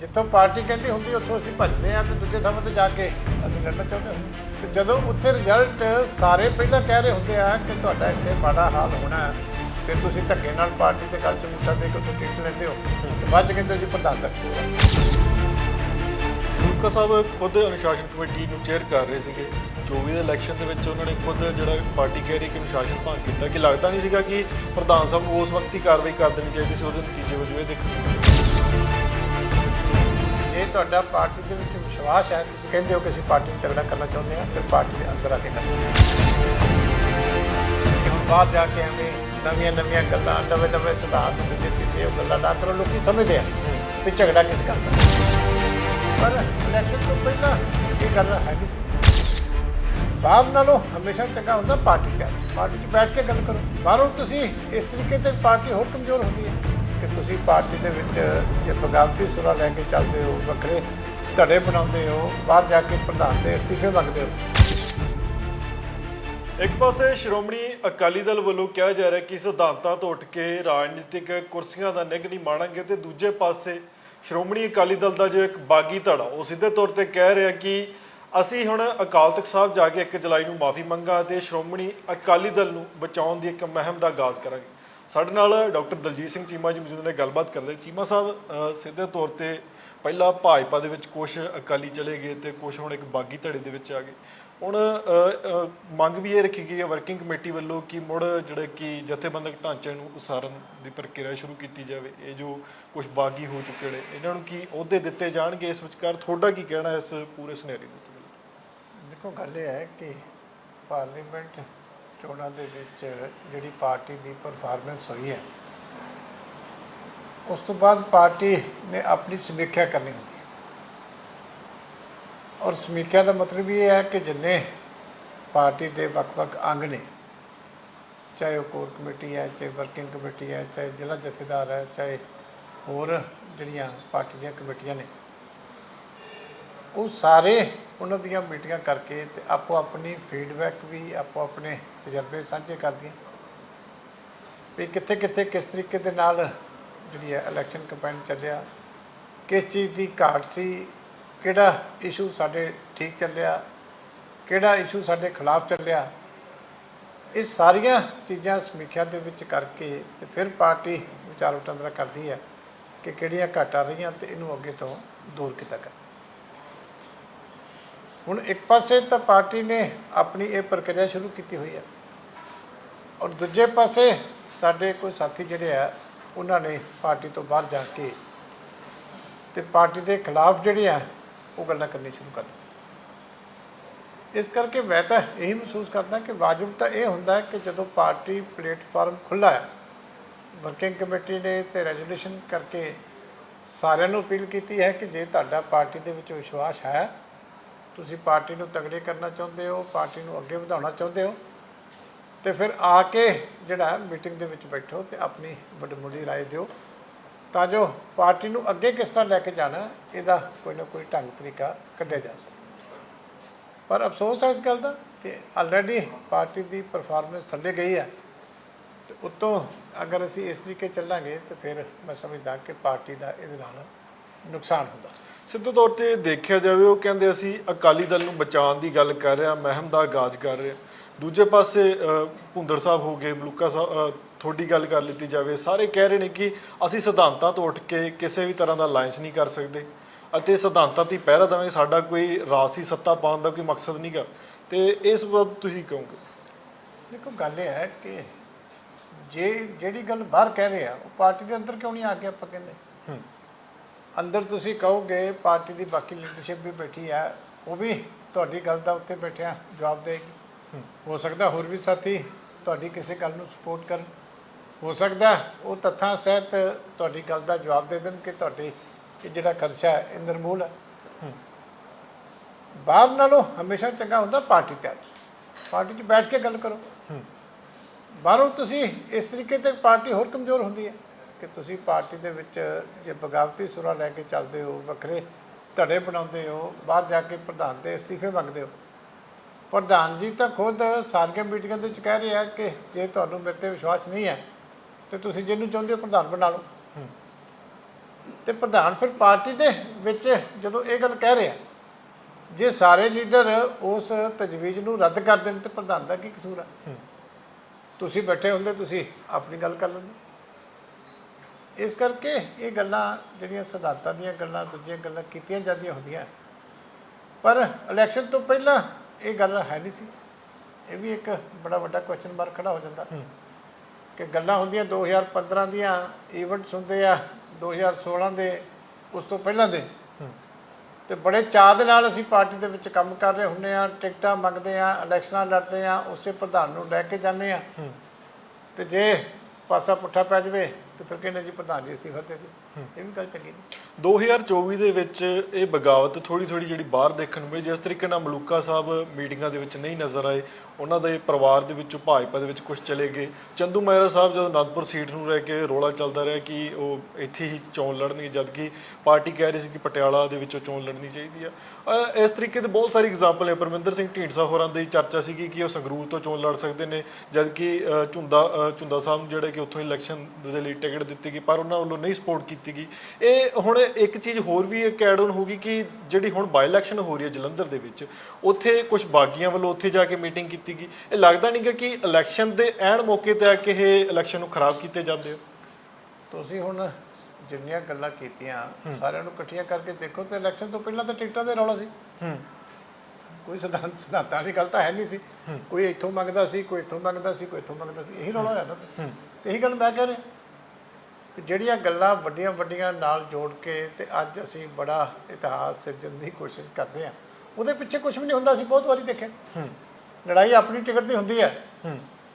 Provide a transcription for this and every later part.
ਜਿੱਥੋਂ ਪਾਰਟੀ ਕਹਿੰਦੀ ਹੁੰਦੀ, ਉੱਥੋਂ ਅਸੀਂ ਭੱਜਦੇ ਆ ਤੇ ਦੂਜੇ ਥਾਂ ਤੇ ਜਾ ਕੇ ਅਸੀਂ ਲੜਨਾ ਚਾਹੁੰਦੇ ਹਾਂ। ਤੇ ਜਦੋਂ ਉੱਥੇ ਰਿਜ਼ਲਟ ਸਾਰੇ ਪਹਿਲਾਂ ਕਹਿ ਰਹੇ ਹੁੰਦੇ ਆ ਕਿ ਤੁਹਾਡਾ ਇੱਥੇ ਮਾੜਾ ਹਾਲ ਹੋਣਾ ਫਿਰ ਤੁਸੀਂ ਧੱਕੇ ਨਾਲ ਪਾਰਟੀ ਦੇ ਗੱਲ ਚ ਮੁੱਠਾ ਦੇ ਕੇ ਤੁਸੀਂ ਟਿਕਟ ਲੈਂਦੇ ਹੋ। ਤੇ ਬਾਅਦ ਚ ਕਹਿੰਦੇ ਜੀ ਪ੍ਰਧਾਨ ਤੱਕ ਸੀ ਸਾਹਿਬ ਖੁਦ ਅਨੁਸ਼ਾਸਨ ਕਮੇਟੀ ਨੂੰ ਚੇਅਰ ਕਰ ਰਹੇ ਸੀਗੇ। 24 ਦੇ ਇਲੈਕਸ਼ਨ ਦੇ ਵਿੱਚ ਉਹਨਾਂ ਨੇ ਖੁਦ ਜਿਹੜਾ ਪਾਰਟੀ ਕਹਿ ਰਹੀ ਕਿ ਅਨੁਸ਼ਾਸਨ ਭੰਗ ਕੀਤਾ, ਕਿ ਲੱਗਦਾ ਨਹੀਂ ਸੀਗਾ ਕਿ ਪ੍ਰਧਾਨ ਸਾਹਿਬ ਉਸ ਵਕਤ ਹੀ ਕਾਰਵਾਈ ਕਰ ਦੇਣੀ ਚਾਹੀਦੀ ਸੀ, ਉਹਦੇ ਨਤੀਜੇ ਵਜੋਂ ਇਹ ਦੇਖੋ। ਜੇ ਤੁਹਾਡਾ ਪਾਰਟੀ ਦੇ ਵਿੱਚ ਵਿਸ਼ਵਾਸ ਹੈ, ਤੁਸੀਂ ਕਹਿੰਦੇ ਹੋ ਕਿ ਅਸੀਂ ਪਾਰਟੀ ਨੂੰ ਤਗੜਾ ਕਰਨਾ ਚਾਹੁੰਦੇ ਹਾਂ, ਫਿਰ ਪਾਰਟੀ ਦੇ ਅੰਦਰ ਆ ਕੇ ਕਰਨਾ ਹੁਣ ਬਾਹਰ ਜਾ ਕੇ ਐਵੇਂ ਨਵੀਆਂ ਨਵੀਆਂ ਗੱਲਾਂ, ਨਵੇਂ ਨਵੇਂ ਸਿਧਾਂਤ ਦੂਜੇ ਤੀਜੇ ਉਹ ਗੱਲਾਂ ਨਾ ਕਰੋ ਲੋਕੀ ਸਮਝਦੇ ਆ ਵੀ ਝਗੜਾ ਕਿਸ ਕਰਦਾ ਪਰ ਇਲੈਕਸ਼ਨ ਤੋਂ ਪਹਿਲਾਂ ਇਹ ਗੱਲ ਹੈ ਨਹੀਂ ਸੀ। ਬਾਹਰ ਨਾਲੋਂ ਹਮੇਸ਼ਾ ਚੰਗਾ ਹੁੰਦਾ ਪਾਰਟੀ ਦਾ। ਪਾਰਟੀ 'ਚ ਬੈਠ ਕੇ ਗੱਲ ਕਰੋ। ਬਾਹਰੋਂ ਤੁਸੀਂ ਇਸ ਤਰੀਕੇ ਤੇ ਪਾਰਟੀ ਹੋਰ ਕਮਜ਼ੋਰ ਹੁੰਦੀ ਹੈ। ਕਿ ਤੁਸੀਂ ਪਾਰਟੀ ਦੇ ਵਿੱਚ ਜੇ ਬਗਾਵਤੀ ਸੁਰਾ ਲੈ ਕੇ ਚੱਲਦੇ ਹੋ, ਵੱਖਰੇ ਧੜੇ ਬਣਾਉਂਦੇ ਹੋ, ਬਾਹਰ ਜਾ ਕੇ ਪ੍ਰਧਾਨ ਦੇ ਅਸਤੀਫੇ ਮੰਗਦੇ ਹੋ। ਇੱਕ ਪਾਸੇ ਸ਼੍ਰੋਮਣੀ ਅਕਾਲੀ ਦਲ ਵੱਲੋਂ ਕਿਹਾ ਜਾ ਰਿਹਾ ਕਿ ਸਿਧਾਂਤਾਂ ਤੋਂ ਉੱਠ ਕੇ ਰਾਜਨੀਤਿਕ ਕੁਰਸੀਆਂ ਦਾ ਨਿੱਘ ਨਹੀਂ ਮਾਣਾਂਗੇ ਤੇ ਦੂਜੇ ਪਾਸੇ ਸ਼੍ਰੋਮਣੀ ਅਕਾਲੀ ਦਲ ਦਾ ਜੋ ਇੱਕ ਬਾਗੀ ਧੜਾ, ਉਹ ਸਿੱਧੇ ਤੌਰ ਤੇ ਕਹਿ ਰਿਹਾ ਕਿ ਅਸੀਂ ਹੁਣ ਅਕਾਲ ਤਖਤ ਸਾਹਿਬ ਜਾ ਕੇ 1 ਜੁਲਾਈ ਨੂੰ ਮਾਫੀ ਮੰਗਾ ਤੇ ਸ਼੍ਰੋਮਣੀ ਅਕਾਲੀ ਦਲ ਨੂੰ ਬਚਾਉਣ ਦੀ ਇੱਕ ਮਹਿਮ ਦਾ ਆਗਾਜ਼ ਕਰਾਂਗੇ। ਸਾਡੇ ਨਾਲ ਡਾਕਟਰ ਦਲਜੀਤ ਸਿੰਘ ਚੀਮਾ ਜੀ ਮੌਜੂਦ ਨੇ, ਗੱਲਬਾਤ ਕਰਦੇ ਚੀਮਾ ਸਾਹਿਬ ਸਿੱਧੇ ਤੌਰ ਤੇ ਪਹਿਲਾਂ ਭਾਜਪਾ ਦੇ ਵਿੱਚ ਕੁਝ ਅਕਾਲੀ ਚਲੇ ਗਏ ਤੇ ਕੁਝ ਹੁਣ ਇੱਕ ਬਾਗੀ ਧੜੇ ਦੇ ਵਿੱਚ ਆ ਗਏ। ਹੁਣ ਮੰਗ ਵੀ ਇਹ ਰੱਖੀ ਗਈ ਹੈ ਵਰਕਿੰਗ ਕਮੇਟੀ ਵੱਲੋਂ ਕਿ ਮੁੜ ਜਿਹੜੇ ਕਿ ਜਥੇਬੰਦਕ ਢਾਂਚੇ ਨੂੰ ਉਸਾਰਨ ਦੀ ਪ੍ਰਕਿਰਿਆ ਸ਼ੁਰੂ ਕੀਤੀ ਜਾਵੇ। ਇਹ ਜੋ ਕੁਝ ਬਾਗੀ ਹੋ ਚੁੱਕੇ ਨੇ, ਇਹਨਾਂ ਨੂੰ ਕੀ ਅਹੁਦੇ ਦਿੱਤੇ ਜਾਣਗੇ? ਇਸ ਵਿਚਕਾਰ ਤੁਹਾਡਾ ਕੀ ਕਹਿਣਾ ਇਸ ਪੂਰੇ ਸਿਨੈਰੀਓ ਦੇ ਉੱਤੇ? ਦੇਖੋ, ਗੱਲ ਇਹ ਹੈ ਕਿ ਪਾਰਲੀਮੈਂਟ ਚੋਣਾਂ ਦੇ ਵਿੱਚ ਜਿਹੜੀ ਪਾਰਟੀ ਦੀ ਪਰਫਾਰਮੈਂਸ ਹੋਈ ਹੈ, ਉਸ ਤੋਂ ਬਾਅਦ ਪਾਰਟੀ ਨੇ ਆਪਣੀ ਸਮੀਖਿਆ ਕਰਨੀ ਹੁੰਦੀ ਹੈ। ਔਰ ਸਮੀਖਿਆ ਦਾ ਮਤਲਬ ਇਹ ਹੈ ਕਿ ਜਿੰਨੇ ਪਾਰਟੀ ਦੇ ਵੱਖ-ਵੱਖ ਅੰਗ ਨੇ, ਚਾਹੇ ਉਹ ਕੋਰ ਕਮੇਟੀ ਹੈ, ਚਾਹੇ ਵਰਕਿੰਗ ਕਮੇਟੀ ਹੈ, ਚਾਹੇ ਜ਼ਿਲ੍ਹਾ ਜਥੇਦਾਰ ਹੈ, ਚਾਹੇ ਹੋਰ ਜਿਹੜੀਆਂ ਪਾਰਟੀ ਦੀਆਂ ਕਮੇਟੀਆਂ ਨੇ ਉਹ ਸਾਰੇ ਉਹਨਾਂ ਦੀਆਂ ਮੀਟਿੰਗਾਂ ਕਰਕੇ ਤੇ ਆਪੋ ਆਪਣੀ ਫੀਡਬੈਕ ਵੀ ਆਪੋ ਆਪਣੇ ਤਜਰਬੇ ਸਾਂਝੇ ਕਰਦੀਆਂ। ਵੀ ਕਿੱਥੇ ਕਿੱਥੇ ਕਿਸ ਤਰੀਕੇ ਦੇ ਨਾਲ ਜਿਹੜੀ ਹੈ ਇਲੈਕਸ਼ਨ ਕੈਂਪੇਨ ਚੱਲਿਆ, ਕਿਸ ਚੀਜ਼ ਦੀ ਘਾਟ ਸੀ, ਕਿਹੜਾ ਇਸ਼ੂ ਸਾਡੇ ਠੀਕ ਚੱਲਿਆ, ਕਿਹੜਾ ਇਸ਼ੂ ਸਾਡੇ ਖਿਲਾਫ ਚੱਲਿਆ। ਇਹ ਸਾਰੀਆਂ ਚੀਜ਼ਾਂ ਸਮੀਖਿਆ ਦੇ ਵਿੱਚ ਕਰਕੇ ਤੇ ਫਿਰ ਪਾਰਟੀ ਵਿਚਾਰ ਵਟਾਂਦਰਾ ਕਰਦੀ ਹੈ ਕਿ ਕਿਹੜੀਆਂ ਘਾਟਾਂ ਰਹੀਆਂ ਤੇ ਇਹਨੂੰ ਅੱਗੇ ਤੋਂ ਦੂਰ ਕੀਤਾ ਕਰ ਹੁਣ ਇੱਕ ਪਾਸੇ ਤਾਂ ਪਾਰਟੀ ਨੇ ਆਪਣੀ ਇਹ ਪ੍ਰਕਿਰਿਆ ਸ਼ੁਰੂ ਕੀਤੀ ਹੋਈ ਹੈ ਔਰ ਦੂਜੇ ਪਾਸੇ ਸਾਡੇ ਕੋਈ ਸਾਥੀ ਜਿਹੜੇ ਆ, ਉਹਨਾਂ ਨੇ ਪਾਰਟੀ ਤੋਂ ਬਾਹਰ ਜਾ ਕੇ ਤੇ ਪਾਰਟੀ ਦੇ ਖਿਲਾਫ ਜਿਹੜੇ ਆ, ਉਹ ਗੱਲਾਂ ਕਰਨੀ ਸ਼ੁਰੂ ਕਰ ਦਿੱਤੀਆਂ। ਇਸ ਕਰਕੇ ਮੈਂ ਤਾਂ ਇਹੀ ਮਹਿਸੂਸ ਕਰਦਾ ਕਿ ਵਾਜਬ ਤਾਂ ਇਹ ਹੁੰਦਾ ਕਿ ਜਦੋਂ ਪਾਰਟੀ ਪਲੇਟਫਾਰਮ ਖੁੱਲਾ ਹੈ, ਵਰਕਿੰਗ ਕਮੇਟੀ ਨੇ ਤੇ ਰੈਜ਼ੋਲੂਸ਼ਨ ਕਰਕੇ ਸਾਰਿਆਂ ਨੂੰ ਅਪੀਲ ਕੀਤੀ ਹੈ ਕਿ ਜੇ ਤੁਹਾਡਾ ਪਾਰਟੀ ਦੇ ਵਿੱਚ ਵਿਸ਼ਵਾਸ ਹੈ ਤੁਸੀਂ ਪਾਰਟੀ ਨੂੰ ਤਗੜੇ ਕਰਨਾ ਚਾਹੁੰਦੇ ਹੋ ਪਾਰਟੀ ਨੂੰ ਅੱਗੇ ਵਧਾਉਣਾ ਚਾਹੁੰਦੇ ਹੋ ਤੇ ਫਿਰ ਆ ਕੇ ਜਿਹੜਾ ਮੀਟਿੰਗ ਦੇ ਵਿੱਚ ਬੈਠੋ ਤੇ ਆਪਣੀ ਵੱਡਮੁੱਲੀ رائے ਦਿਓ ਤਾਂ ਜੋ ਪਾਰਟੀ ਨੂੰ ਅੱਗੇ ਕਿਸ ਤਰ੍ਹਾਂ ਲੈ ਕੇ ਜਾਣਾ ਇਹਦਾ ਕੋਈ ਨਾ ਕੋਈ ਢੰਗ ਤਰੀਕਾ ਕੱਢਿਆ ਜਾ ਸਕੇ ਪਰ ਅਫਸੋਸ ਹੈ ਇਸ ਗੱਲ ਦਾ ਕਿ ਆਲਰੇਡੀ ਪਾਰਟੀ ਦੀ ਪਰਫਾਰਮੈਂਸ ਥੱਲੇ ਗਈ ਹੈ ਤੇ ਉਤੋਂ ਅਗਰ ਅਸੀਂ ਇਸ ਤਰੀਕੇ ਚੱਲਾਂਗੇ ਤੇ ਫਿਰ ਮੈਂ ਸਮਝਦਾ ਕਿ ਪਾਰਟੀ ਦਾ ਇਹਦੇ ਨਾਲ ਨੁਕਸਾਨ ਹੁੰਦਾ। ਸਿੱਧੇ ਤੌਰ ਤੇ ਦੇਖਿਆ ਜਾਵੇ ਉਹ ਕਹਿੰਦੇ ਅਸੀਂ ਅਕਾਲੀ ਦਲ ਨੂੰ ਬਚਾਉਣ ਦੀ ਗੱਲ ਕਰ ਰਹੇ ਹਾਂ ਮਹਿਮ ਦਾ ਆਗਾਜ਼ ਕਰ ਰਹੇ ਹਾਂ। ਦੂਜੇ ਪਾਸੇ ਅ, ਭੁੰਦੜ ਸਾਹਿਬ ਹੋ ਗਏ ਮਲੂਕਾ ਸਾਹਿਬ ਤੁਹਾਡੀ ਗੱਲ ਕਰ ਲਿੱਤੀ ਜਾਵੇ ਸਾਰੇ ਕਹਿ ਰਹੇ ਨੇ ਕਿ ਅਸੀਂ ਸਿਧਾਂਤਾਂ ਤੋਂ ਉੱਠ ਕੇ ਕਿਸੇ ਵੀ ਤਰ੍ਹਾਂ ਦਾ ਅਲਾਈਅੰਸ ਨਹੀਂ ਕਰ ਸਕਦੇ ਅਤੇ ਸਿਧਾਂਤਾਂ ਦੀ ਪਹਿਰਾ ਦੇਵਾਂਗੇ ਸਾਡਾ ਕੋਈ ਰਾਸੀ ਸੱਤਾ ਪਾਉਣ ਦਾ ਕੋਈ ਮਕਸਦ ਨਹੀਂਗਾ। ਤੇ ਇਸ ਬਾਤ ਤੁਸੀਂ ਕਹੋਗੇ? ਦੇਖੋ ਗੱਲ ਇਹ ਹੈ ਕਿ ਜੇ ਜਿਹੜੀ ਗੱਲ ਬਾਹਰ ਕਹਿ ਰਹੇ ਆ ਉਹ ਪਾਰਟੀ ਦੇ ਅੰਦਰ ਕਿਉਂ ਨਹੀਂ ਆ ਕੇ ਆਪਾਂ ਕਹਿੰਦੇ? ਹੂੰ। ਅੰਦਰ ਤੁਸੀਂ ਕਹੋਗੇ, ਪਾਰਟੀ ਦੀ ਬਾਕੀ ਲੀਡਰਸ਼ਿਪ ਵੀ ਬੈਠੀ ਹੈ ਉਹ ਵੀ ਤੁਹਾਡੀ ਗੱਲ ਦਾ ਉੱਤੇ ਬੈਠਿਆ, ਜਵਾਬ ਦੇਗੀ। ਹੋ ਸਕਦਾ ਹੋਰ ਵੀ ਸਾਥੀ ਤੁਹਾਡੀ ਕਿਸੇ ਗੱਲ ਨੂੰ ਸਪੋਰਟ ਕਰਨ। ਹੋ ਸਕਦਾ ਉਹ ਤੱਥਾਂ ਸਹਿਤ ਤੁਹਾਡੀ ਗੱਲ ਦਾ ਜਵਾਬ ਦੇ ਦੇਣ ਕਿ ਤੁਹਾਡੀ ਇਹ ਜਿਹੜਾ ਖਦਸ਼ਾ ਹੈ, ਇਹ ਨਿਰਮੂਲ ਹੈ। ਬਾਹਰ ਨਾਲੋਂ ਹਮੇਸ਼ਾ ਚੰਗਾ ਹੁੰਦਾ ਪਾਰਟੀ ਤੇ ਪਾਰਟੀ 'ਚ ਬੈਠ ਕੇ ਗੱਲ ਕਰੋ। ਬਾਹਰੋਂ ਤੁਸੀਂ ਇਸ ਤਰੀਕੇ ਤੇ ਪਾਰਟੀ ਹੋਰ ਕਮਜ਼ੋਰ ਹੁੰਦੀ ਹੈ। ਕਿ ਤੁਸੀਂ ਪਾਰਟੀ ਦੇ ਵਿੱਚ ਜੇ ਬਗਾਵਤੀ ਸੁਰਾ ਲੈ ਕੇ ਚੱਲਦੇ ਹੋ ਵੱਖਰੇ ਧੜੇ ਬਣਾਉਂਦੇ ਹੋ ਬਾਹਰ ਜਾ ਕੇ ਪ੍ਰਧਾਨ ਦੇ ਅਸਤੀਫੇ ਮੰਗਦੇ ਹੋ। ਪ੍ਰਧਾਨ ਜੀ ਤਾਂ ਖੁਦ ਸਾਰੀਆਂ ਮੀਟਿੰਗਾਂ ਦੇ ਵਿੱਚ ਕਹਿ ਰਹੇ ਆ ਕਿ ਜੇ ਤੁਹਾਨੂੰ ਮੇਰੇ ਤੇ ਵਿਸ਼ਵਾਸ ਨਹੀਂ ਹੈ ਤੇ ਤੁਸੀਂ ਜਿਹਨੂੰ ਚਾਹੁੰਦੇ ਹੋ ਪ੍ਰਧਾਨ ਬਣਾ ਲਓ। ਤੇ ਪ੍ਰਧਾਨ ਫਿਰ ਪਾਰਟੀ ਦੇ ਵਿੱਚ ਜਦੋਂ ਇਹ ਗੱਲ ਕਹਿ ਰਿਹਾ ਜੇ ਸਾਰੇ ਲੀਡਰ ਉਸ ਤਜਵੀਜ਼ ਨੂੰ ਰੱਦ ਕਰ ਦੇਣ ਤੇ ਪ੍ਰਧਾਨ ਦਾ ਕੀ ਕਸੂਰ ਹੈ। ਤੁਸੀਂ ਬੈਠੇ ਹੁੰਦੇ ਤੁਸੀਂ ਆਪਣੀ ਗੱਲ ਕਰ ਲੈਂਦੇ। ਇਸ ਕਰਕੇ ਇਹ ਗੱਲਾਂ ਜਿਹੜੀਆਂ ਸਿਧਾਂਤਾਂ ਦੀਆਂ ਗੱਲਾਂ ਦੂਜੀਆਂ ਗੱਲਾਂ ਕੀਤੀਆਂ ਜਾਂਦੀਆਂ ਹੁੰਦੀਆਂ। ਪਰ ਇਲੈਕਸ਼ਨ ਤੋਂ ਪਹਿਲਾਂ ਇਹ ਗੱਲ ਹੈ ਨਹੀਂ ਸੀ। ਇਹ ਵੀ ਇੱਕ ਬੜਾ ਵੱਡਾ ਕੁਐਸਚਨ ਮਾਰਕ ਖੜਾ ਹੋ ਜਾਂਦਾ। ਕਿ ਗੱਲਾਂ ਹੁੰਦੀਆਂ 2015 ਦੀਆਂ ਇਵੈਂਟਸ ਹੁੰਦੇ ਆ 2016 ਦੇ ਉਸ ਤੋਂ ਪਹਿਲਾਂ ਦੇ। ਤੇ ਬੜੇ ਚਾਅ ਦੇ ਨਾਲ ਅਸੀਂ ਪਾਰਟੀ ਦੇ ਵਿੱਚ ਕੰਮ ਕਰ ਰਹੇ ਹੁੰਨੇ ਆ ਟਿਕਟਾਂ ਮੰਗਦੇ ਆ ਇਲੈਕਸ਼ਨਾਂ ਲੜਦੇ ਆ ਉਸੇ ਪ੍ਰਧਾਨ ਨੂੰ ਲੈ ਕੇ ਜਾਂਦੇ ਆ। ਤੇ ਜੇ ਪਾਸਾ ਪੁੱਠਾ ਪੈ ਜਾਵੇ ਤੇ ਫਿਰ ਕਹਿੰਦੇ ਜੀ ਪ੍ਰਧਾਨ ਜੀ ਅਸਤੀਫਾ ਦੇ ਦਿਓ। ਇਹ ਵੀ ਗੱਲ ਚੰਗੀ ਨਹੀਂ। 2024 ਦੇ ਵਿੱਚ ਇਹ ਬਗਾਵਤ ਥੋੜੀ ਥੋੜੀ ਜਿਹੜੀ ਬਾਹਰ ਦੇਖਣ ਨੂੰ ਮਿਲੀ ਜਿਸ ਤਰੀਕੇ ਨਾਲ ਮਲੂਕਾ ਸਾਹਿਬ ਮੀਟਿੰਗਾਂ ਦੇ ਵਿੱਚ ਨਹੀਂ ਨਜ਼ਰ ਆਏ ਉਹਨਾਂ ਦੇ ਪਰਿਵਾਰ ਦੇ ਵਿੱਚੋਂ ਭਾਜਪਾ ਦੇ ਵਿੱਚ ਕੁਝ ਚਲੇ ਗਏ। ਚੰਦੂ ਮਹਿਰਾ ਸਾਹਿਬ ਜਦੋਂ ਅਨੰਦਪੁਰ ਸੀਟ ਨੂੰ ਰਹਿ ਕੇ ਰੋਲਾ ਚੱਲਦਾ ਰਿਹਾ ਕਿ ਉਹ ਇੱਥੇ ਹੀ ਚੋਣ ਲੜਨਗੇ ਜਦਕਿ ਪਾਰਟੀ ਕਹਿ ਰਹੀ ਸੀ ਕਿ ਪਟਿਆਲਾ ਦੇ ਵਿੱਚੋਂ ਚੋਣ ਲੜਨੀ ਚਾਹੀਦੀ ਆ। ਇਸ ਤਰੀਕੇ ਦੇ ਬਹੁਤ ਸਾਰੀ ਐਗਜ਼ਾਮਪਲ ਨੇ। ਪਰਮਿੰਦਰ ਸਿੰਘ ਢੀਂਡਸਾ ਹੋਰਾਂ ਦੀ ਚਰਚਾ ਸੀਗੀ ਕਿ ਉਹ ਸੰਗਰੂਰ ਤੋਂ ਚੋਣ ਲੜ ਸਕਦੇ ਨੇ ਜਦਕਿ ਝੁੰਦਾ ਝੁੰਦਾ ਸਾਹਿਬ ਜਿਹੜੇ ਕਿ ਉੱਥੋਂ ਇਲੈਕਸ਼ਨ ਦੇ ਲਈ ਟਿਕਟ ਦਿੱਤੀ ਗਈ ਪਰ ਉਹਨਾਂ ਵੱਲੋਂ ਨਹੀਂ ਸਪੋਰਟ ਕੀਤੀ ਗਈ। ਇਹ ਹੁਣ ਇੱਕ ਚੀਜ਼ ਹੋਰ ਵੀ ਇੱਕ ਐਡ ਆਨ ਹੋਗੀ ਕਿ ਜਿਹੜੀ ਹੁਣ ਬਾਈ ਇਲੈਕਸ਼ਨ ਹੋ ਰਹੀ ਹੈ ਜਲੰਧਰ ਦੇ ਵਿੱਚ ਉੱਥੇ ਕੁਝ ਬਾਗੀਆਂ ਵੱਲੋਂ ਉੱਥੇ ਜਾ ਕੇ ਮੀਟਿੰਗ ਕੀਤੀ ਗਈ। ਇਹ ਲੱਗਦਾ ਨਹੀਂ ਕਿ ਇਲੈਕਸ਼ਨ ਦੇ ਐਨ ਮੌਕੇ ਤੇ ਆ ਕੇ ਇਹ ਇਲੈਕਸ਼ਨ ਨੂੰ ਖਰਾਬ ਕੀਤੇ ਜਾਂਦੇ ਹੋ ਤੁਸੀਂ ਹੁਣ ਜਿੰਨੀਆਂ ਗੱਲਾਂ ਕੀਤੀਆਂ ਸਾਰਿਆਂ ਨੂੰ ਇਕੱਠੀਆਂ ਕਰਕੇ ਦੇਖੋ ਤੇ ਇਲੈਕਸ਼ਨ ਤੋਂ ਪਹਿਲਾਂ ਤਾਂ ਟਿਕਟਾਂ ਦੇ ਰੌਲਾ ਸੀ। ਹੂੰ। ਕੋਈ ਸਿਧਾਂਤ ਸਿਧਾਂਤਾਂ ਦੀ ਗੱਲ ਤਾਂ ਹੈ ਨਹੀਂ ਸੀ। ਕੋਈ ਇੱਥੋਂ ਮੰਗਦਾ ਸੀ ਕੋਈ ਇੱਥੋਂ ਮੰਗਦਾ ਸੀ ਕੋਈ ਇੱਥੋਂ ਮੰਗਦਾ ਸੀ ਇਹੀ ਰੌਲਾ ਹੋਇਆ ਨਾ। ਤੇ ਇਹੀ ਗੱਲ ਮੈਂ ਕਹਿ ਰਿਹਾ। ਜਿਹੜੀਆਂ ਗੱਲਾਂ ਵੱਡੀਆਂ ਵੱਡੀਆਂ ਨਾਲ ਜੋੜ ਕੇ ਤੇ ਅੱਜ ਅਸੀਂ ਬੜਾ ਇਤਿਹਾਸ ਸਿਰਜਣ ਦੀ ਕੋਸ਼ਿਸ਼ ਕਰਦੇ ਆ ਉਹਦੇ ਪਿੱਛੇ ਕੁਝ ਵੀ ਨਹੀਂ ਹੁੰਦਾ ਸੀ ਬਹੁਤ ਵਾਰੀ ਦੇਖਿਆ। ਲੜਾਈ ਆਪਣੀ ਟਿਕਟ ਦੀ ਹੁੰਦੀ ਹੈ।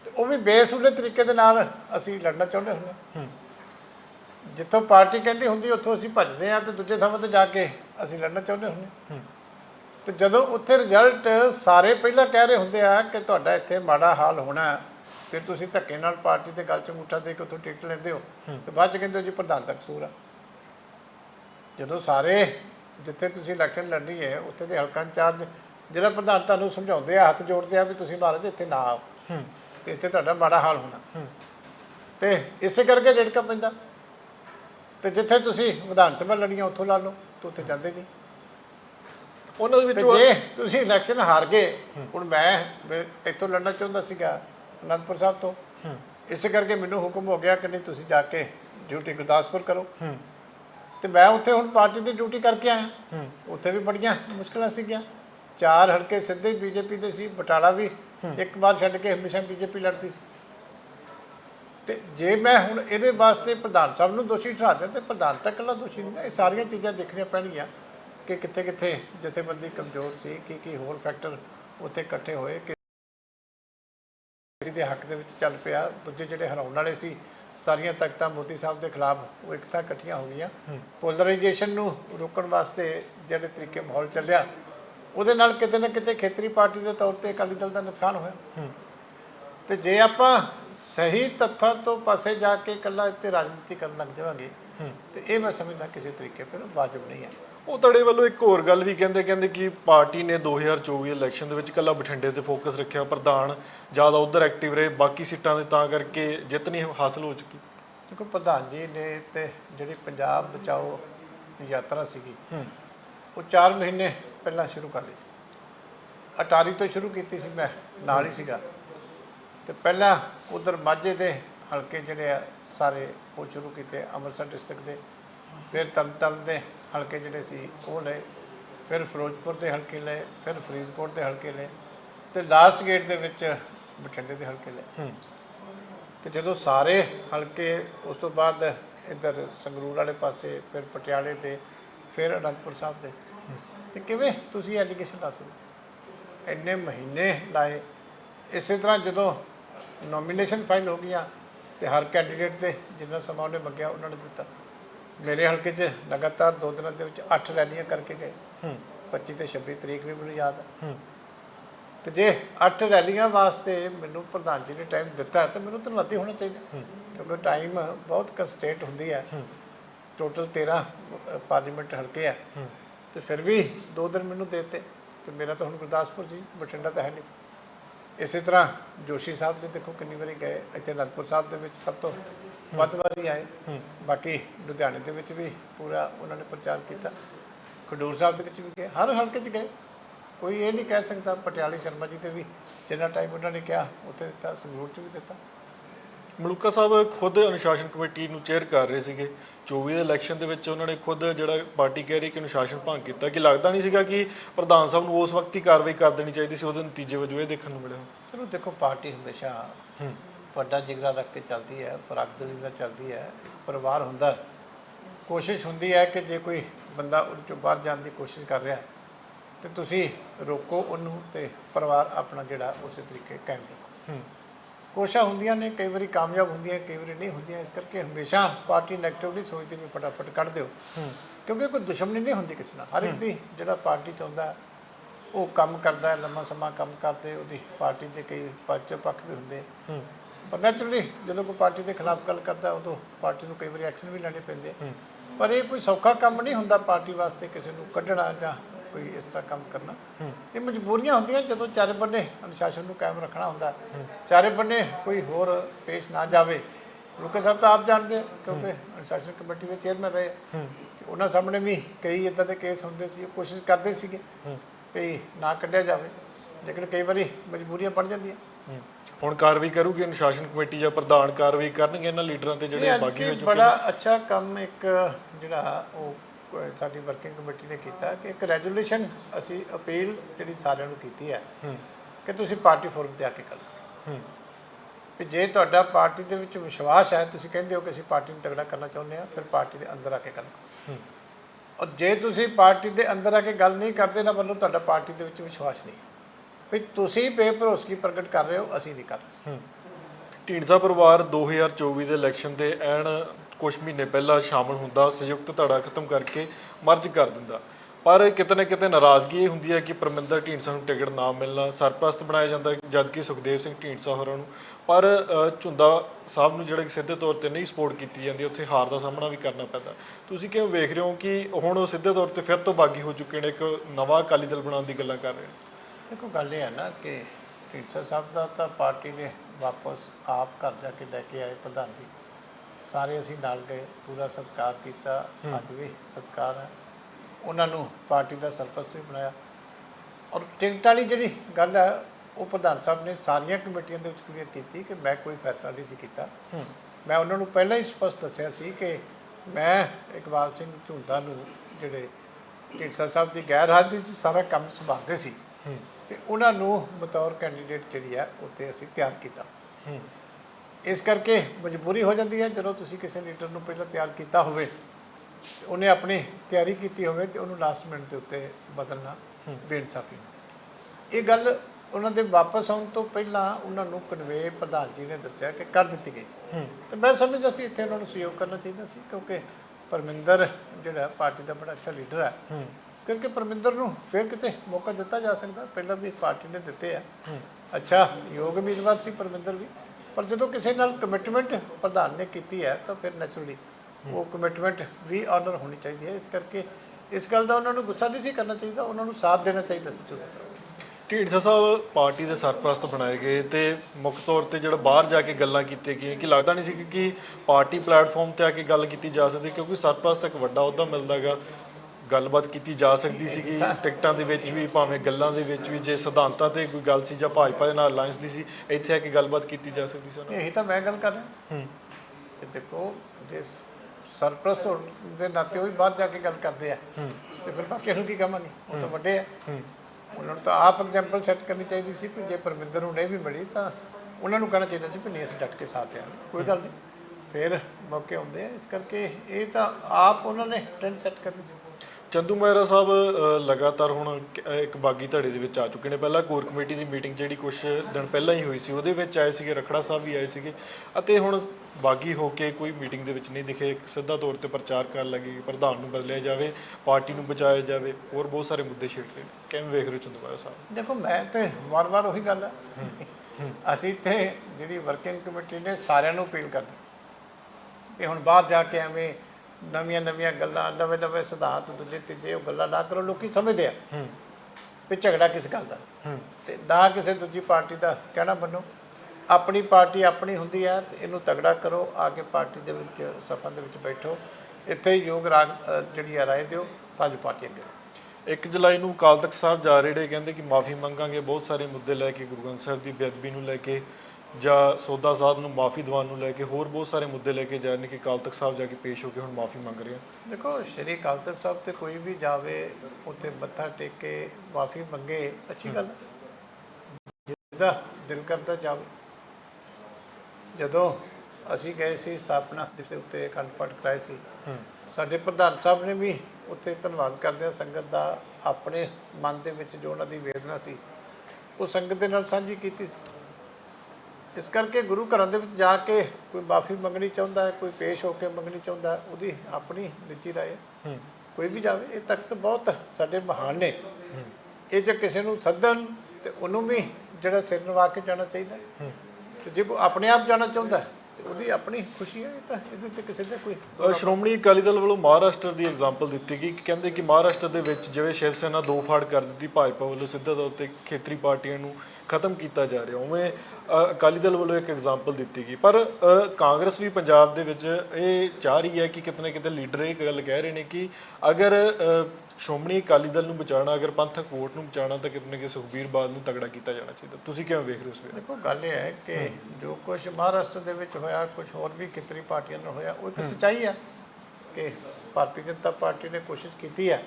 ਤੇ ਉਹ ਵੀ ਬੇਸੁਲੇ ਤਰੀਕੇ ਦੇ ਨਾਲ ਅਸੀਂ ਲੜਨਾ ਚਾਹੁੰਦੇ ਹੁੰਦੇ ਹਾਂ। ਜਿੱਥੋਂ ਪਾਰਟੀ ਕਹਿੰਦੀ ਹੁੰਦੀ ਉੱਥੋਂ ਅਸੀਂ ਭੱਜਦੇ ਆ ਤੇ ਦੂਜੇ ਥਾਂ ਤੇ ਜਾ ਕੇ ਅਸੀਂ ਲੜਨਾ ਚਾਹੁੰਦੇ ਹੁੰਦੇ ਹਾਂ। ਤੇ ਜਦੋਂ ਉੱਥੇ ਰਿਜ਼ਲਟ ਸਾਰੇ ਪਹਿਲਾਂ ਕਹਿ ਰਹੇ ਹੁੰਦੇ ਆ ਕਿ ਤੁਹਾਡਾ ਇੱਥੇ ਮਾੜਾ ਹਾਲ ਹੋਣਾ ਹੈ, ਫਿਰ ਤੁਸੀਂ ਧੱਕੇ ਨਾਲ ਪਾਰਟੀ ਦੇ ਗੱਲ 'ਚ ਮੁੱਠਾ ਦੇ ਕੇ ਉੱਥੋਂ ਟਿਕਟ ਲੈਂਦੇ ਹੋ ਤੇ ਬਾਅਦ 'ਚ ਕਹਿੰਦੇ ਹੋ ਜੀ ਪ੍ਰਧਾਨ ਦਾ ਕਸੂਰ ਆ। ਜਦੋਂ ਸਾਰੇ ਜਿੱਥੇ ਤੁਸੀਂ ਇਲੈਕਸ਼ਨ ਲੜਨੀ ਹੈ ਉੱਥੇ ਦੇ ਹਲਕਾ ਇੰਚਾਰਜ ਜਿਹੜਾ ਪ੍ਰਧਾਨ ਤੁਹਾਨੂੰ ਸਮਝਾਉਂਦੇ ਆ ਹੱਥ ਜੋੜਦੇ ਆ ਵੀ ਤੁਸੀਂ ਮਹਾਰਾਜ ਇੱਥੇ ਨਾ ਆਓ। ਤੇ ਇੱਥੇ ਤੁਹਾਡਾ ਮਾੜਾ ਹਾਲ ਹੋਣਾ। ਤੇ ਇਸੇ ਕਰਕੇ ਰੇੜਕਾ ਪੈਂਦਾ। ਤੇ ਜਿੱਥੇ ਤੁਸੀਂ ਵਿਧਾਨ ਸਭਾ ਲੜੀਆਂ ਉੱਥੋਂ ਲੜ ਲਓ ਤੇ ਉੱਥੇ ਜਾਂਦੇ ਨਹੀਂ। ਉਹਨਾਂ ਦੇ ਵਿੱਚੋਂ ਜੇ ਤੁਸੀਂ ਇਲੈਕਸ਼ਨ ਹਾਰ ਗਏ ਹੁਣ ਮੈਂ ਇੱਥੋਂ ਲੜਨਾ ਚਾਹੁੰਦਾ ਸੀਗਾ। ਅਨੰਦਪੁਰ ਸਾਹਿਬ ਤੋਂ। ਇਸੇ ਕਰਕੇ ਮੈਨੂੰ ਹੁਕਮ ਹੋ ਗਿਆ ਕਿ ਨਹੀਂ ਤੁਸੀਂ ਜਾ ਕੇ ਡਿਊਟੀ ਗੁਰਦਾਸਪੁਰ ਕਰੋ। ਤੇ ਮੈਂ ਉੱਥੇ ਹੁਣ ਪਾਰਟੀ ਦੀ ਡਿਊਟੀ ਕਰਕੇ ਆਇਆ। ਉੱਥੇ ਵੀ ਬੜੀਆਂ ਮੁਸ਼ਕਲਾਂ ਸੀਗੀਆਂ। ਚਾਰ ਹਲਕੇ ਸਿੱਧੇ ਬੀਜੇਪੀ ਦੇ ਸੀ ਬਟਾਲਾ ਵੀ ਇੱਕ ਵਾਰ ਛੱਡ ਕੇ ਹਮੇਸ਼ਾ ਬੀਜੇਪੀ ਲੜਦੀ ਸੀ। ਤੇ ਜੇ ਮੈਂ ਹੁਣ ਇਹਦੇ ਵਾਸਤੇ ਪ੍ਰਧਾਨ ਸਾਹਿਬ ਨੂੰ ਦੋਸ਼ੀ ਠਹਿਰਾ ਦਿਆਂ ਤੇ ਪ੍ਰਧਾਨ ਤਾਂ ਇਕੱਲਾ ਦੋਸ਼ੀ ਨਹੀਂ। ਇਹ ਸਾਰੀਆਂ ਚੀਜ਼ਾਂ ਦੇਖਣੀਆਂ ਪੈਣਗੀਆਂ ਕਿ ਕਿੱਥੇ ਕਿੱਥੇ ਜਥੇਬੰਦੀ ਕਮਜ਼ੋਰ ਸੀ ਕੀ ਕੀ ਹੋਰ ਫੈਕਟਰ ਉੱਥੇ ਇਕੱਠੇ ਹੋਏ ਕਿਸੇ ਦੇ ਹੱਕ ਦੇ ਵਿੱਚ ਚੱਲ ਪਿਆ। ਦੂਜੇ ਜਿਹੜੇ ਹਰਾਉਣ ਵਾਲੇ ਸੀ ਸਾਰੀਆਂ ਤਾਕਤਾਂ ਮੋਦੀ ਸਾਹਿਬ ਦੇ ਖਿਲਾਫ ਉਹ ਇੱਕ ਤਾਂ ਇਕੱਠੀਆਂ ਹੋ ਗਈਆਂ। ਪੋਲਰਾਈਜੇਸ਼ਨ ਨੂੰ ਰੋਕਣ ਵਾਸਤੇ ਜਿਹੜੇ ਤਰੀਕੇ ਮਾਹੌਲ ਚੱਲਿਆ ਉਹਦੇ ਨਾਲ ਕਿਤੇ ਨਾ ਕਿਤੇ ਖੇਤਰੀ ਪਾਰਟੀ ਦੇ ਤੌਰ ਤੇ ਅਕਾਲੀ ਦਲ ਦਾ ਨੁਕਸਾਨ ਹੋਇਆ। ਤੇ ਜੇ ਆਪਾਂ ਸਹੀ ਤੱਥਾਂ ਤੋਂ ਪਾਸੇ ਜਾ ਕੇ ਇਕੱਲਾ ਇੱਥੇ ਰਾਜਨੀਤੀ ਕਰਨ ਲੱਗ ਜਾਵਾਂਗੇ ਤੇ ਇਹ ਮੈਂ ਸਮਝਦਾ ਕਿਸੇ ਤਰੀਕੇ ਫਿਰ ਵਾਜਬ ਨਹੀਂ ਹੈ। ਉਹ ਤੜੇ ਵੱਲੋਂ ਇੱਕ ਹੋਰ ਗੱਲ ਵੀ ਕਹਿੰਦੇ ਕਹਿੰਦੇ ਕਿ ਪਾਰਟੀ ਨੇ 2024 ਇਲੈਕਸ਼ਨ ਦੇ ਵਿੱਚ ਕੱਲਾ ਬਠਿੰਡੇ ਤੇ ਫੋਕਸ ਰੱਖਿਆ ਪ੍ਰਧਾਨ ਜ਼ਿਆਦਾ ਉਧਰ ਐਕਟਿਵ ਰਹੇ ਬਾਕੀ ਸੀਟਾਂ ਦੇ ਤਾਂ ਕਰਕੇ ਜਿੱਤ ਨਹੀਂ ਹਾਸਲ ਹੋ ਚੁੱਕੀ। ਦੇਖੋ ਪ੍ਰਧਾਨ ਜੀ ਨੇ ਤੇ ਜਿਹੜੀ ਪੰਜਾਬ ਬਚਾਓ ਯਾਤਰਾ ਸੀਗੀ ਉਹ 4 ਮਹੀਨੇ ਪਹਿਲਾਂ ਸ਼ੁਰੂ ਕਰ ਲਈ। ਅਟਾਰੀ ਤੋਂ ਸ਼ੁਰੂ ਕੀਤੀ ਸੀ ਮੈਂ ਨਾਲ ਹੀ ਸੀਗਾ। ਤੇ ਪਹਿਲਾਂ ਉਧਰ ਮਾਝੇ ਦੇ ਹਲਕੇ ਜਿਹੜੇ ਆ ਸਾਰੇ ਉਹ ਸ਼ੁਰੂ ਕੀਤੇ ਅੰਮ੍ਰਿਤਸਰ ਡਿਸਟ੍ਰਿਕਟ ਦੇ ਫਿਰ ਤਰਨਤਾਰਨ ਦੇ ਹਲਕੇ ਜਿਹੜੇ ਸੀ ਉਹ ਲਏ ਫਿਰ ਫਿਰੋਜ਼ਪੁਰ ਦੇ ਹਲਕੇ ਲਏ ਫਿਰ ਫਰੀਦਕੋਟ ਦੇ ਹਲਕੇ ਲਏ ਤੇ ਲਾਸਟ ਗੇਟ ਦੇ ਵਿੱਚ ਬਠਿੰਡੇ ਦੇ ਹਲਕੇ ਲਏ। ਤੇ ਜਦੋਂ ਸਾਰੇ ਹਲਕੇ ਉਸ ਤੋਂ ਬਾਅਦ ਇੱਧਰ ਸੰਗਰੂਰ ਵਾਲੇ ਪਾਸੇ ਫਿਰ ਪਟਿਆਲੇ ਤੇ ਫਿਰ ਅਨੰਦਪੁਰ ਸਾਹਿਬ ਦੇ ਤੇ ਕਿਵੇਂ ਤੁਸੀਂ ਐਲੀਗੇਸ਼ਨ ਲਾ ਸਕਦੇ ਇੰਨੇ ਮਹੀਨੇ ਲਾਏ। ਇਸੇ ਤਰ੍ਹਾਂ ਜਦੋਂ ਨੋਮੀਨੇਸ਼ਨ ਫਾਈਲ ਹੋ ਗਈਆਂ ਤੇ ਹਰ ਕੈਂਡੀਡੇਟ ਦੇ ਜਿੰਨਾ ਸਮਾਂ ਉਹਨੇ ਮੰਗਿਆ ਉਹਨਾਂ ਨੇ ਦਿੱਤਾ। ਮੇਰੇ ਹਲਕੇ 'ਚ ਲਗਾਤਾਰ ਦੋ ਦਿਨਾਂ ਦੇ ਵਿੱਚ 8 ਰੈਲੀਆਂ ਕਰਕੇ ਗਏ। 25 ਤੇ 26 ਤਰੀਕ ਵੀ ਮੈਨੂੰ ਯਾਦ ਹੈ। ਤੇ ਜੇ 8 ਰੈਲੀਆਂ ਵਾਸਤੇ ਮੈਨੂੰ ਪ੍ਰਧਾਨ ਜੀ ਨੇ ਟਾਈਮ ਦਿੱਤਾ ਤਾਂ ਮੈਨੂੰ ਧੰਨਵਾਦੀ ਹੋਣਾ ਚਾਹੀਦਾ। ਕਿਉਂਕਿ ਟਾਈਮ ਬਹੁਤ ਕੰਸਟੇਂਟ ਹੁੰਦੀ ਹੈ। ਟੋਟਲ 13 ਅ, ਪਾਰਲੀਮੈਂਟ ਹਲਕੇ ਆ। ਤੇ ਫਿਰ ਵੀ ਦੋ ਦਿਨ ਮੈਨੂੰ ਦੇ ਦਿੱਤੇ। ਤੇ ਮੇਰਾ ਤਾਂ ਹੁਣ ਗੁਰਦਾਸਪੁਰ ਸੀ ਬਠਿੰਡਾ ਤਾਂ ਹੈ ਨਹੀਂ। ਇਸੇ ਤਰ੍ਹਾਂ ਜੋਸ਼ੀ ਸਾਹਿਬ ਦੇ ਦੇਖੋ ਕਿੰਨੀ ਵਾਰੀ ਗਏ। ਇੱਥੇ ਅਨੰਦਪੁਰ ਸਾਹਿਬ ਦੇ ਵਿੱਚ ਸਭ ਤੋਂ ਵੱਧ ਵਾਰੀ ਆਏ। ਬਾਕੀ ਲੁਧਿਆਣੇ ਦੇ ਵਿੱਚ ਵੀ ਪੂਰਾ ਉਹਨਾਂ ਨੇ ਪ੍ਰਚਾਰ ਕੀਤਾ। ਖਡੂਰ ਸਾਹਿਬ ਦੇ ਵਿੱਚ ਵੀ ਗਏ। ਹਰ ਹਲਕੇ 'ਚ ਗਏ। ਕੋਈ ਇਹ ਨਹੀਂ ਕਹਿ ਸਕਦਾ ਪਟਿਆਲੀ ਸ਼ਰਮਾ ਜੀ ਤੇ ਵੀ ਜਿੰਨਾ ਟਾਈਮ ਉਹਨਾਂ ਨੇ ਕਿਹਾ ਉੱਥੇ ਦਿੱਤਾ ਸੰਗਰੂਰ 'ਚ ਵੀ ਦਿੱਤਾ। ਮਲੂਕਾ ਸਾਹਿਬ ਖੁਦ ਅਨੁਸ਼ਾਸਨ ਕਮੇਟੀ ਨੂੰ ਚੇਅਰ ਕਰ ਰਹੇ ਸੀਗੇ। 24 ਦੇ ਇਲੈਕਸ਼ਨ ਦੇ ਵਿੱਚ ਉਹਨਾਂ ਨੇ ਖੁਦ ਜਿਹੜਾ ਪਾਰਟੀ ਕਹਿ ਰਹੀ ਕਿ ਅਨੁਸ਼ਾਸਨ ਭੰਗ ਕੀਤਾ। ਕਿ ਲੱਗਦਾ ਨਹੀਂ ਸੀਗਾ ਕਿ ਪ੍ਰਧਾਨ ਸਾਹਿਬ ਨੂੰ ਉਸ ਵਕਤ ਹੀ ਕਾਰਵਾਈ ਕਰ ਦੇਣੀ ਚਾਹੀਦੀ ਸੀ? ਉਹਦੇ ਨਤੀਜੇ ਵਜੋਂ ਇਹ ਦੇਖਣ ਨੂੰ ਮਿਲਿਆ। ਚਲੋ ਦੇਖੋ ਪਾਰਟੀ ਹਮੇਸ਼ਾ ਵੱਡਾ ਜਿਗਰਾ ਰੱਖ ਕੇ ਚੱਲਦੀ ਹੈ ਫਰਾਗਦਲੀ ਦਾ ਚੱਲਦੀ ਹੈ ਪਰਿਵਾਰ ਹੁੰਦਾ। ਕੋਸ਼ਿਸ਼ ਹੁੰਦੀ ਹੈ ਕਿ ਜੇ ਕੋਈ ਬੰਦਾ ਉਹਦੇ ਚੋਂ ਬਾਹਰ ਜਾਣ ਦੀ ਕੋਸ਼ਿਸ਼ ਕਰ ਰਿਹਾ ਤੇ ਤੁਸੀਂ ਰੋਕੋ ਉਹਨੂੰ ਤੇ ਪਰਿਵਾਰ ਆਪਣਾ ਜਿਹੜਾ ਉਸੇ ਤਰੀਕੇ ਕਾਇਮ ਰੱਖੋ। ਕੋਸ਼ਿਸ਼ਾਂ ਹੁੰਦੀਆਂ ਨੇ ਕਈ ਵਾਰੀ ਕਾਮਯਾਬ ਹੁੰਦੀਆਂ ਕਈ ਵਾਰੀ ਨਹੀਂ ਹੁੰਦੀਆਂ ਇਸ ਕਰਕੇ ਹਮੇਸ਼ਾ ਪਾਰਟੀ ਨੈਗੇਟਿਵ ਨਹੀਂ ਸੋਚਦੀ ਵੀ ਫਟਾਫਟ ਕੱਢ ਦਿਓ। ਕਿਉਂਕਿ ਕੋਈ ਦੁਸ਼ਮਣੀ ਨਹੀਂ ਹੁੰਦੀ ਕਿਸੇ ਨਾਲ। ਹਰ ਇੱਕ ਦੀ ਜਿਹੜਾ ਪਾਰਟੀ ਚਾਹੁੰਦਾ ਹੈ, ਉਹ ਕੰਮ ਕਰਦਾ ਲੰਮਾ ਸਮਾਂ ਕੰਮ ਕਰਦੇ ਉਹਦੀ ਪਾਰਟੀ ਦੇ ਕਈ ਪੱਖ ਵੀ ਹੁੰਦੇ। ਪਰ ਨੈਚੁਰਲੀ ਜਦੋਂ ਕੋਈ ਪਾਰਟੀ ਦੇ ਖਿਲਾਫ ਗੱਲ ਕਰਦਾ ਉਦੋਂ ਪਾਰਟੀ ਨੂੰ ਕਈ ਵਾਰੀ ਐਕਸ਼ਨ ਵੀ ਲੈਣੇ ਪੈਂਦੇ ਆ। ਪਰ ਇਹ ਕੋਈ ਸੌਖਾ ਕੰਮ ਨਹੀਂ ਹੁੰਦਾ ਪਾਰਟੀ ਵਾਸਤੇ ਕਿਸੇ ਨੂੰ ਕੱਢਣਾ ਜਾਂ ਕੋਈ ਇਸ ਤਰ੍ਹਾਂ ਕੰਮ ਕਰਨਾ। ਇਹ ਮਜਬੂਰੀਆਂ ਹੁੰਦੀਆਂ ਜਦੋਂ ਚਾਰੇ ਬੰਨੇ ਅਨੁਸ਼ਾਸਨ ਨੂੰ ਕਾਇਮ ਰੱਖਣਾ ਹੁੰਦਾ। ਚਾਰੇ ਬੰਨੇ ਕੋਈ ਹੋਰ ਪੇਸ਼ ਨਾ ਜਾਵੇ। ਲੋਕੇ ਸਾਹਿਬ ਤਾਂ ਆਪ ਜਾਣਦੇ ਆ, ਕਿਉਂਕਿ ਅਨੁਸ਼ਾਸਨ ਕਮੇਟੀ ਦੇ ਚੇਅਰਮੈਨ ਰਹੇ ਤੇ ਉਹਨਾਂ ਸਾਹਮਣੇ ਵੀ ਕਈ ਇਦਾਂ ਦੇ ਕੇਸ ਹੁੰਦੇ ਸੀ ਉਹ ਕੋਸ਼ਿਸ਼ ਕਰਦੇ ਸੀਗੇ ਵੀ ਨਾ ਕੱਢਿਆ ਜਾਵੇ। ਲੇਕਿਨ ਕਈ ਵਾਰੀ ਮਜਬੂਰੀਆਂ ਬਣ ਜਾਂਦੀਆਂ। ਹੁਣ ਕਾਰਵਾਈ ਕਰੂਗੀ ਅਨੁਸ਼ਾਸਨ ਕਮੇਟੀ ਜਾਂ ਪ੍ਰਧਾਨ ਕਾਰਵਾਈ ਕਰਨਗੇ ਇਹਨਾਂ ਲੀਡਰਾਂ ਤੇ ਜਿਹੜੇ ਬਾਗੀ ਹੋ ਕੀ ਚੁੱਕੇ ਬੜਾ ਅੱਛਾ ਕੰਮ ਇੱਕ ਜਿਹੜਾ ਉਹ ਕ- ਸਾਡੀ ਵਰਕਿੰਗ ਕਮੇਟੀ ਨੇ ਕੀਤਾ ਕਿ ਇੱਕ ਰੈਜੂਲੇਸ਼ਨ ਅਸੀਂ ਅਪੀਲ ਜਿਹੜੀ ਸਾਰਿਆਂ ਨੂੰ ਕੀਤੀ ਹੈ ਕਿ ਤੁਸੀਂ ਪਾਰਟੀ ਫੋਰਮ ਤੇ ਆ ਕੇ ਕਰੋ। ਵੀ ਜੇ ਤੁਹਾਡਾ ਪਾਰਟੀ ਦੇ ਵਿੱਚ ਵਿਸ਼ਵਾਸ ਹੈ ਤੁਸੀਂ ਕਹਿੰਦੇ ਹੋ ਕਿ ਅਸੀਂ ਪਾਰਟੀ ਨੂੰ ਤਗੜਾ ਕਰਨਾ ਚਾਹੁੰਦੇ ਹਾਂ ਫਿਰ ਪਾਰਟੀ ਦੇ ਅੰਦਰ ਆ ਕੇ ਕਰੋ। ਔਰ ਜੇ ਤੁਸੀਂ ਪਾਰਟੀ ਦੇ ਅੰਦਰ ਆ ਕੇ ਗੱਲ ਨਹੀਂ ਕਰਦੇ ਨਾ ਮਤਲਬ ਤੁਹਾਡਾ ਪਾਰਟੀ ਦੇ ਵਿੱਚ ਵਿਸ਼ਵਾਸ ਨਹੀਂ। ਵੀ ਤੁਸੀਂ ਬੇਭਰੋਸਗੀ ਪ੍ਰਗਟ ਕਰ ਰਹੇ ਹੋ ਅਸੀਂ ਨਹੀਂ ਕਰ ਰਹੇ। ਢੀਂਡਸਾ ਪਰਿਵਾਰ 2024 ਦੇ ਇਲੈਕਸ਼ਨ ਦੇ ਐਨ ਕੁਝ ਮਹੀਨੇ ਪਹਿਲਾਂ ਸ਼ਾਮਲ ਹੁੰਦਾ ਸੰਯੁਕਤ ਧੜਾ ਖਤਮ ਕਰਕੇ ਮਰਜ ਕਰ ਦਿੰਦਾ। ਪਰ ਕਿਤੇ ਨਾ ਕਿਤੇ ਨਾਰਾਜ਼ਗੀ ਇਹ ਹੁੰਦੀ ਹੈ ਕਿ ਪਰਮਿੰਦਰ ਢੀਂਡਸਾ ਨੂੰ ਟਿਕਟ ਨਾ ਮਿਲਣਾ ਸਰਪ੍ਰਸਤ ਬਣਾਇਆ ਜਾਂਦਾ ਜਦਕਿ ਸੁਖਦੇਵ ਸਿੰਘ ਢੀਂਡਸਾ ਹੋਰਾਂ ਨੂੰ। ਪਰ ਅ, ਝੁੰਦਾ ਸਾਹਿਬ ਨੂੰ ਜਿਹੜੇ ਕਿ ਸਿੱਧੇ ਤੌਰ ਤੇ ਨਹੀਂ ਸਪੋਰਟ ਕੀਤੀ ਜਾਂਦੀ ਉੱਥੇ ਹਾਰ ਦਾ ਸਾਹਮਣਾ ਵੀ ਕਰਨਾ ਪੈਂਦਾ। ਤੁਸੀਂ ਕਿਉਂ ਵੇਖ ਰਹੇ ਹੋ ਕਿ ਹੁਣ ਉਹ ਸਿੱਧੇ ਤੌਰ ਤੇ ਫਿਰ ਤੋਂ ਬਾਗੀ ਹੋ ਚੁੱਕੇ ਨੇ ਇੱਕ ਨਵਾਂ ਅਕਾਲੀ ਦਲ ਬਣਾਉਣ ਦੀ ਗੱਲਾਂ ਕਰ ਰਹੇ ਨੇ ਦੇਖੋ ਗੱਲ ਇਹ ਹੈ ਨਾ ਕਿ ਢੀਂਡਸਾ ਸਾਹਿਬ ਦਾ ਤਾਂ ਪਾਰਟੀ ਨੇ ਵਾਪਸ ਆਪ ਘਰ ਜਾ ਕੇ ਲੈ ਕੇ ਆਏ ਪ੍ਰਧਾਨ ਜੀ? ਸਾਰੇ ਅਸੀਂ ਨਾਲ ਗਏ ਪੂਰਾ ਸਤਿਕਾਰ ਕੀਤਾ ਅੱਜ ਵੀ ਸਤਿਕਾਰ ਹੈ। ਉਹਨਾਂ ਨੂੰ ਪਾਰਟੀ ਦਾ ਸਰਪ੍ਰਸਤ ਵੀ ਬਣਾਇਆ। ਔਰ ਟਿਕਟ ਵਾਲੀ ਜਿਹੜੀ ਗੱਲ ਹੈ ਉਹ ਪ੍ਰਧਾਨ ਸਾਹਿਬ ਨੇ ਸਾਰੀਆਂ ਕਮੇਟੀਆਂ ਦੇ ਵਿੱਚ ਕਲੀਅਰ ਕੀਤੀ ਕਿ ਮੈਂ ਕੋਈ ਫੈਸਲਾ ਨਹੀਂ ਸੀ ਕੀਤਾ। ਮੈਂ ਉਹਨਾਂ ਨੂੰ ਪਹਿਲਾਂ ਹੀ ਸਪਸ਼ਟ ਦੱਸਿਆ ਸੀ ਕਿ ਮੈਂ ਇਕਬਾਲ ਸਿੰਘ ਝੁੰਦਾ ਨੂੰ ਜਿਹੜੇ ਢੀਂਡਸਾ ਸਾਹਿਬ ਦੀ ਗੈਰ ਹਾਜ਼ਰੀ 'ਚ ਸਾਰਾ ਕੰਮ ਸੰਭਾਲਦੇ ਸੀ। ਤੇ ਉਹਨਾਂ ਨੂੰ ਬਤੌਰ ਕੈਂਡੀਡੇਟ ਜਿਹੜੀ ਆ ਉੱਤੇ ਅਸੀਂ ਤਿਆਰ ਕੀਤਾ। ਇਸ ਕਰਕੇ ਮਜਬੂਰੀ ਹੋ ਜਾਂਦੀ ਹੈ ਜਦੋਂ ਤੁਸੀਂ ਕਿਸੇ ਲੀਡਰ ਨੂੰ ਪਹਿਲਾਂ ਤਿਆਰ ਕੀਤਾ ਹੋਵੇ ਉਹਨੇ ਆਪਣੀ ਤਿਆਰੀ ਕੀਤੀ ਹੋਵੇ ਤੇ ਉਹਨੂੰ ਲਾਸਟ ਮਿੰਟ ਦੇ ਉੱਤੇ ਬਦਲਣਾ ਬੇਇਨਸਾਫੀ ਇਹ ਗੱਲ ਉਹਨਾਂ ਦੇ ਵਾਪਸ ਆਉਣ ਤੋਂ ਪਹਿਲਾਂ ਉਹਨਾਂ ਨੂੰ ਕਨਵੇ ਪ੍ਰਧਾਨ ਜੀ ਨੇ ਦੱਸਿਆ ਕਿ ਕਰ ਦਿੱਤੀ ਗਈ। ਤੇ ਮੈਂ ਸਮਝਦਾ ਸੀ ਇੱਥੇ ਉਹਨਾਂ ਨੂੰ ਸਹਿਯੋਗ ਕਰਨਾ ਚਾਹੀਦਾ ਸੀ ਕਿਉਂਕਿ ਪਰਮਿੰਦਰ ਜਿਹੜਾ ਪਾਰਟੀ ਦਾ ਬੜਾ ਅੱਛਾ ਲੀਡਰ ਹੈ। ਇਸ ਕਰਕੇ ਪਰਮਿੰਦਰ ਨੂੰ ਫਿਰ ਕਿਤੇ ਮੌਕਾ ਦਿੱਤਾ ਜਾ ਸਕਦਾ। ਪਹਿਲਾਂ ਵੀ ਪਾਰਟੀ ਨੇ ਦਿੱਤੇ ਆ। ਅੱਛਾ ਯੋਗ ਉਮੀਦਵਾਰ ਸੀ ਪਰਮਿੰਦਰ ਵੀ। ਪਰ ਜਦੋਂ ਕਿਸੇ ਨਾਲ ਕਮਿਟਮੈਂਟ ਪ੍ਰਧਾਨ ਨੇ ਕੀਤੀ ਹੈ ਤਾਂ ਫਿਰ ਨੈਚੁਰਲੀ ਉਹ ਕਮਿਟਮੈਂਟ ਵੀ ਆਨਰ ਹੋਣੀ ਚਾਹੀਦੀ ਹੈ। ਇਸ ਕਰਕੇ ਇਸ ਗੱਲ ਦਾ ਉਹਨਾਂ ਨੂੰ ਗੁੱਸਾ ਨਹੀਂ ਸੀ ਕਰਨਾ ਚਾਹੀਦਾ। ਉਹਨਾਂ ਨੂੰ ਸਾਥ ਦੇਣਾ ਚਾਹੀਦਾ ਸੀ ਸਾਹਿਬ ਢੀਂਡਸਾ ਸਾਹਿਬ ਪਾਰਟੀ ਦੇ ਸਰਪ੍ਰਸਤ ਬਣਾਏ ਗਏ ਤੇ ਮੁੱਖ ਤੌਰ ਤੇ ਜਿਹੜਾ ਬਾਹਰ ਜਾ ਕੇ ਗੱਲਾਂ ਕੀਤੀਆਂ ਗਈਆਂ ਕਿ ਲੱਗਦਾ ਨਹੀਂ ਸੀ ਕਿ ਪਾਰਟੀ ਪਲੇਟਫਾਰਮ ਤੇ ਆ ਕੇ ਗੱਲ ਕੀਤੀ ਜਾ ਸਕਦੀ ਕਿਉਂਕਿ ਸਰਪ੍ਰਸਤ ਇੱਕ ਵੱਡਾ ਅਹੁਦਾ ਮਿਲਦਾਗਾ। ਗੱਲਬਾਤ ਕੀਤੀ ਜਾ ਸਕਦੀ ਸੀਗੀ ਟਿਕਟਾਂ ਦੇ ਵਿੱਚ ਵੀ ਭਾਵੇਂ ਗੱਲਾਂ ਦੇ ਵਿੱਚ ਵੀ ਜੇ ਸਿਧਾਂਤਾਂ ਤੇ ਕੋਈ ਗੱਲ ਸੀ ਜਾਂ ਭਾਜਪਾ ਦੇ ਨਾਲ ਅਲਾਈਅੰਸ ਦੀ ਸੀ ਇੱਥੇ ਆ ਕੇ ਗੱਲਬਾਤ ਕੀਤੀ ਜਾ ਸਕਦੀ ਸੀ ਉਹਨਾਂ ਇਹੀ ਤਾਂ ਮੈਂ ਗੱਲ ਕਰ ਰਿਹਾ। ਹੂੰ। ਕਿ ਦੇਖੋ ਜੇ ਸਰਪ੍ਰਸਤ ਦੇ ਨਾਤੇ ਉਹ ਵੀ ਬਾਹਰ ਜਾ ਕੇ ਗੱਲ ਕਰਦੇ ਆ। ਤੇ ਫਿਰ ਬਾਕੀ ਨੂੰ ਕੀ ਕਹਾਂ ਨਹੀਂ? ਉਹ ਤਾਂ ਵੱਡੇ ਆ। ਉਹਨਾਂ ਨੂੰ ਤਾਂ ਆਪ ਐਗਜ਼ਾਮਪਲ ਸੈੱਟ ਕਰਨੀ ਚਾਹੀਦੀ ਸੀ ਕਿ ਜੇ ਪਰਮਿੰਦਰ ਨੂੰ ਨਹੀਂ ਵੀ ਮਿਲੀ ਤਾਂ ਉਹਨਾਂ ਨੂੰ ਕਹਿਣਾ ਚਾਹੀਦਾ ਸੀ ਕਿ ਨਹੀਂ ਅਸੀਂ ਡਟ ਕੇ ਸਾਥ ਆ ਕੋਈ ਗੱਲ ਨਹੀਂ। ਫਿਰ ਮੌਕੇ ਆਉਂਦੇ ਆ। ਇਸ ਕਰਕੇ ਇਹ ਤਾਂ ਆਪ ਉਹਨਾਂ ਨੇ ਟ੍ਰੈਂਡ ਸੈੱਟ ਕਰਨੀ ਸੀ। ਚੰਦੂ ਮਹਿਰਾ ਸਾਹਿਬ ਅ, ਲਗਾਤਾਰ ਹੁਣ ਕ- ਅ, ਇੱਕ ਬਾਗੀ ਧੜੇ ਦੇ ਵਿੱਚ ਆ ਚੁੱਕੇ ਨੇ। ਪਹਿਲਾਂ ਕੋਰ ਕਮੇਟੀ ਦੀ ਮੀਟਿੰਗ ਜਿਹੜੀ ਕੁਝ ਦਿਨ ਪਹਿਲਾਂ ਹੀ ਹੋਈ ਸੀ ਉਹਦੇ ਵਿੱਚ ਆਏ ਸੀਗੇ ਰਖੜਾ ਸਾਹਿਬ ਵੀ ਆਏ ਸੀਗੇ। ਅਤੇ ਹੁਣ ਬਾਗੀ ਹੋ ਕੇ ਕੋਈ ਮੀਟਿੰਗ ਦੇ ਵਿੱਚ ਨਹੀਂ ਦਿਖੇ। ਇੱਕ ਸਿੱਧਾ ਤੌਰ ਤੇ ਪ੍ਰਚਾਰ ਕਰਨ ਲੱਗੇ ਕਿ ਪ੍ਰਧਾਨ ਨੂੰ ਬਦਲਿਆ ਜਾਵੇ ਪਾਰਟੀ ਨੂੰ ਬਚਾਇਆ ਜਾਵੇ। ਹੋਰ ਬਹੁਤ ਸਾਰੇ ਮੁੱਦੇ ਛੇੜ ਰਹੇ ਨੇ। ਕਿਵੇਂ ਵੇਖ ਰਹੇ ਹੋ ਚੰਦੂ ਮਹਿਰਾ ਸਾਹਿਬ? ਦੇਖੋ ਮੈਂ ਤੇ ਵਾਰ-ਵਾਰ ਉਹੀ ਗੱਲ ਹੈ ਅਸੀਂ ਤੇ ਜਿਹੜੀ ਵਰਕਿੰਗ ਕਮੇਟੀ ਨੇ ਸਾਰਿਆਂ ਨੂੰ ਅਪੀਲ ਕਰਦੀ। ਕਿ ਹੁਣ ਬਾਹਰ ਜਾ ਕੇ ਐਵੇਂ ਨਵੀਆਂ ਨਵੀਆਂ ਗੱਲਾਂ ਨਵੇਂ ਨਵੇਂ ਸਿਧਾਂਤ ਦੂਜੇ ਤੀਜੇ ਉਹ ਗੱਲਾਂ ਨਾ ਕਰੋ ਲੋਕੀ ਸਮਝਦੇ ਆ ਵੀ ਝਗੜਾ ਕਿਸ ਗੱਲ ਦਾ। ਹੂੰ। ਤੇ ਨਾ ਕਿਸੇ ਦੂਜੀ ਪਾਰਟੀ ਦਾ ਕਹਿਣਾ ਮੰਨੋ। ਆਪਣੀ ਪਾਰਟੀ ਆਪਣੀ ਹੁੰਦੀ ਹੈ ਇਹਨੂੰ ਤਗੜਾ ਕਰੋ ਆ ਕੇ ਪਾਰਟੀ ਦੇ ਵਿੱਚ ਸਫਨ ਦੇ ਵਿੱਚ ਬੈਠੋ। ਇੱਥੇ ਯੋਗ ਰਾਗ ਜਿਹੜੀ ਆ ਰਾਏ ਦਿਓ ਤਾਂ ਜੋ ਪਾਰਟੀ ਅੱਗੇ। ਵਧੇ। 1 ਜੁਲਾਈ ਨੂੰ ਅਕਾਲ ਤਖਤ ਸਾਹਿਬ ਜਾ ਰਹੇ ਨੇ ਕਹਿੰਦੇ ਕਿ ਮਾਫੀ ਮੰਗਾਂਗੇ ਬਹੁਤ ਸਾਰੇ ਮੁੱਦੇ ਲੈ ਕੇ ਗੁਰੂ ਗ੍ਰੰਥ ਸਾਹਿਬ ਦੀ ਬੇਅਦਬੀ ਨੂੰ ਲੈ ਕੇ। ਜਾਂ ਸੋਦਾ ਸਾਹਿਬ ਨੂੰ ਮਾਫੀ ਦਿਵਾਉਣ ਨੂੰ ਲੈ ਕੇ ਹੋਰ ਬਹੁਤ ਸਾਰੇ ਮੁੱਦੇ ਲੈ ਕੇ ਜਾ ਰਹੇ ਨੇ ਕਿ ਅਕਾਲ ਤਖਤ ਸਾਹਿਬ ਜਾ ਕੇ ਪੇਸ਼ ਹੋ ਕੇ ਹੁਣ ਮਾਫੀ ਮੰਗ ਰਹੇ ਹਨ ਦੇਖੋ ਸ਼੍ਰੀ ਅਕਾਲ ਤਖਤ ਸਾਹਿਬ ਤੇ ਕੋਈ ਵੀ ਜਾਵੇ ਉੱਥੇ ਮੱਥਾ ਟੇਕ ਕੇ ਮਾਫੀ ਮੰਗੇ ਅੱਛੀ ਗੱਲ ਜਿਹਦਾ ਦਿਲ ਕਰਦਾ ਜਾਵੇ। ਜਦੋਂ ਅਸੀਂ ਗਏ ਸੀ ਸਥਾਪਨਾ ਦੇ ਉੱਤੇ ਅਖੰਡ ਪਾਠ ਕਰਾਏ ਸੀ ਸਾਡੇ ਪ੍ਰਧਾਨ ਸਾਹਿਬ ਨੇ ਵੀ ਉੱਥੇ ਧੰਨਵਾਦ ਕਰਦੇ ਆ ਸੰਗਤ ਦਾ ਆਪਣੇ ਮਨ ਦੇ ਵਿੱਚ ਜੋ ਉਹਨਾਂ ਦੀ ਵੇਦਨਾ ਸੀ ਉਹ ਸੰਗਤ ਦੇ ਨਾਲ ਸਾਂਝੀ ਕੀਤੀ ਸੀ। ਇਸ ਕਰਕੇ ਗੁਰੂ ਘਰਾਂ ਦੇ ਵਿੱਚ ਜਾ ਕੇ ਕੋਈ ਮਾਫੀ ਮੰਗਣੀ ਚਾਹੁੰਦਾ ਹੈ ਕੋਈ ਪੇਸ਼ ਹੋ ਕੇ ਮੰਗਣੀ ਚਾਹੁੰਦਾ ਹੈ, ਉਹਦੀ ਆਪਣੀ ਨਿੱਜੀ ਰਾਏ ਹੈ। ਕੋਈ ਵੀ ਜਾਵੇ ਇਹ ਤਖਤ ਬਹੁਤ ਸਾਡੇ ਮਹਾਨ ਨੇ। ਇਹ ਜੇ ਕਿਸੇ ਨੂੰ ਸੱਦਣ ਤੇ ਉਹਨੂੰ ਵੀ ਜਿਹੜਾ ਸਿਰ ਨਵਾ ਕੇ ਜਾਣਾ ਚਾਹੀਦਾ ਹੈ। ਤੇ ਜੇ ਕੋਈ ਆਪਣੇ ਆਪ ਜਾਣਾ ਚਾਹੁੰਦਾ ਉਹਦੀ ਆਪਣੀ ਖੁਸ਼ੀ ਹੈ ਤਾਂ ਇਹਦੇ ਤੇ ਕਿਸੇ ਦਾ ਕੋਈ ਸ਼੍ਰੋਮਣੀ ਅਕਾਲੀ ਦਲ ਵੱਲੋਂ ਮਹਾਰਾਸ਼ਟਰ ਦੀ ਐਗਜ਼ਾਮਪਲ ਦਿੱਤੀ ਗਈ ਕਿ ਕਹਿੰਦੇ ਕਿ ਮਹਾਰਾਸ਼ਟਰ ਦੇ ਵਿੱਚ ਜਿਵੇਂ ਸ਼ਿਵ ਸੈਨਾ ਦੋ ਫਾੜ ਕਰ ਦਿੱਤੀ ਭਾਜਪਾ ਵੱਲੋਂ ਸਿੱਧਾ ਤੌਰ ਤੇ ਖੇਤਰੀ ਪਾਰਟੀਆਂ ਨੂੰ ਖਤਮ ਕੀਤਾ ਜਾ ਰਿਹਾ ਉਵੇਂ ਅਕਾਲੀ ਦਲ ਵੱਲੋਂ ਇੱਕ ਐਗਜ਼ਾਮਪਲ ਦਿੱਤੀ ਗਈ। ਪਰ ਕਾਂਗਰਸ ਵੀ ਪੰਜਾਬ ਦੇ ਵਿੱਚ ਇਹ ਚਾਹ ਰਹੀ ਹੈ ਕਿ ਕਿਤੇ ਨਾ ਕਿਤੇ ਲੀਡਰ ਇਹ ਗੱਲ ਕਹਿ ਰਹੇ ਨੇ ਕਿ ਅਗਰ ਸ਼੍ਰੋਮਣੀ ਅਕਾਲੀ ਦਲ ਨੂੰ ਬਚਾਉਣਾ ਅਗਰ ਪੰਥਕ ਵੋਟ ਨੂੰ ਬਚਾਉਣਾ ਤਾਂ ਕਿਤੇ ਨਾ ਕਿਤੇ ਸੁਖਬੀਰ ਬਾਦਲ ਨੂੰ ਤਗੜਾ ਕੀਤਾ ਜਾਣਾ ਚਾਹੀਦਾ। ਤੁਸੀਂ ਕਿਵੇਂ ਵੇਖ ਰਹੇ ਹੋ ਇਸ ਵੇਲੇ? ਦੇਖੋ ਗੱਲ ਇਹ ਹੈ ਕਿ ਜੋ ਕੁਝ ਮਹਾਰਾਸ਼ਟਰ ਦੇ ਵਿੱਚ ਹੋਇਆ ਕੁਝ ਹੋਰ ਵੀ ਖੇਤਰੀ ਪਾਰਟੀਆਂ ਨਾਲ ਹੋਇਆ ਉਹ ਇੱਕ ਸੱਚਾਈ ਹੈ ਕਿ ਭਾਰਤੀ ਜਨਤਾ ਪਾਰਟੀ ਨੇ ਕੋਸ਼ਿਸ਼ ਕੀਤੀ ਹੈ।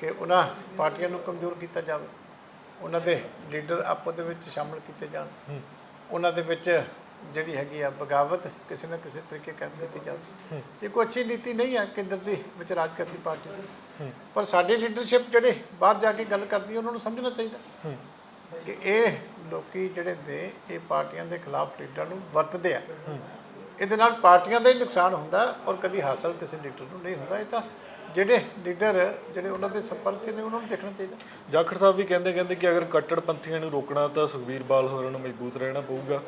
ਕਿ ਉਹਨਾਂ ਪਾਰਟੀਆਂ ਨੂੰ ਕਮਜ਼ੋਰ ਕੀਤਾ ਜਾਵੇ। ਉਹਨਾਂ ਦੇ ਲੀਡਰ ਆਪੋ ਦੇ ਵਿੱਚ ਸ਼ਾਮਲ ਕੀਤੇ ਜਾਣ। ਉਹਨਾਂ ਦੇ ਵਿੱਚ ਜਿਹੜੀ ਹੈਗੀ ਆ ਬਗਾਵਤ ਕਿਸੇ ਨਾ ਕਿਸੇ ਤਰੀਕੇ ਕਰ ਦਿੱਤੀ ਜਾਵੇ। ਇਹ ਕੋਈ ਅੱਛੀ ਨੀਤੀ ਨਹੀਂ ਹੈ ਕੇਂਦਰ ਦੀ ਵਿੱਚ ਰਾਜ ਕਰਦੀ ਪਾਰਟੀ ਦੀ। ਪਰ ਸਾਡੀ ਲੀਡਰਸ਼ਿਪ ਜਿਹੜੇ ਬਾਹਰ ਜਾ ਕੇ ਗੱਲ ਕਰਦੀ ਹੈ ਉਹਨਾਂ ਨੂੰ ਸਮਝਣਾ ਚਾਹੀਦਾ। ਕਿ ਇਹ ਲੋਕੀ ਜਿਹੜੇ ਨੇ ਇਹ ਪਾਰਟੀਆਂ ਦੇ ਖਿਲਾਫ ਲੀਡਰਾਂ ਨੂੰ ਵਰਤਦੇ ਆ। ਇਹਦੇ ਨਾਲ ਪਾਰਟੀਆਂ ਦਾ ਹੀ ਨੁਕਸਾਨ ਹੁੰਦਾ ਔਰ ਕਦੀ ਹਾਸਲ ਕਿਸੇ ਲੀਡਰ ਨੂੰ ਨਹੀਂ ਹੁੰਦਾ। ਇਹ ਤਾਂ ਜਿਹੜੇ ਲੀਡਰ ਜਿਹੜੇ ਉਹਨਾਂ ਦੇ ਸੰਪਰਕ 'ਚ ਨੇ ਉਹਨਾਂ ਨੂੰ ਦੇਖਣਾ ਚਾਹੀਦਾ। ਜਾਖੜ ਸਾਹਿਬ ਵੀ ਕਹਿੰਦੇ ਕਹਿੰਦੇ ਕਿ ਅਗਰ ਕੱਟੜਪੰਥੀਆਂ ਨੂੰ ਰੋਕਣਾ ਤਾਂ ਸੁਖਬੀਰ ਬਾਲ ਹੋਰਾਂ ਨੂੰ ਮਜ਼ਬੂਤ ਰਹਿਣਾ ਪਊਗਾ।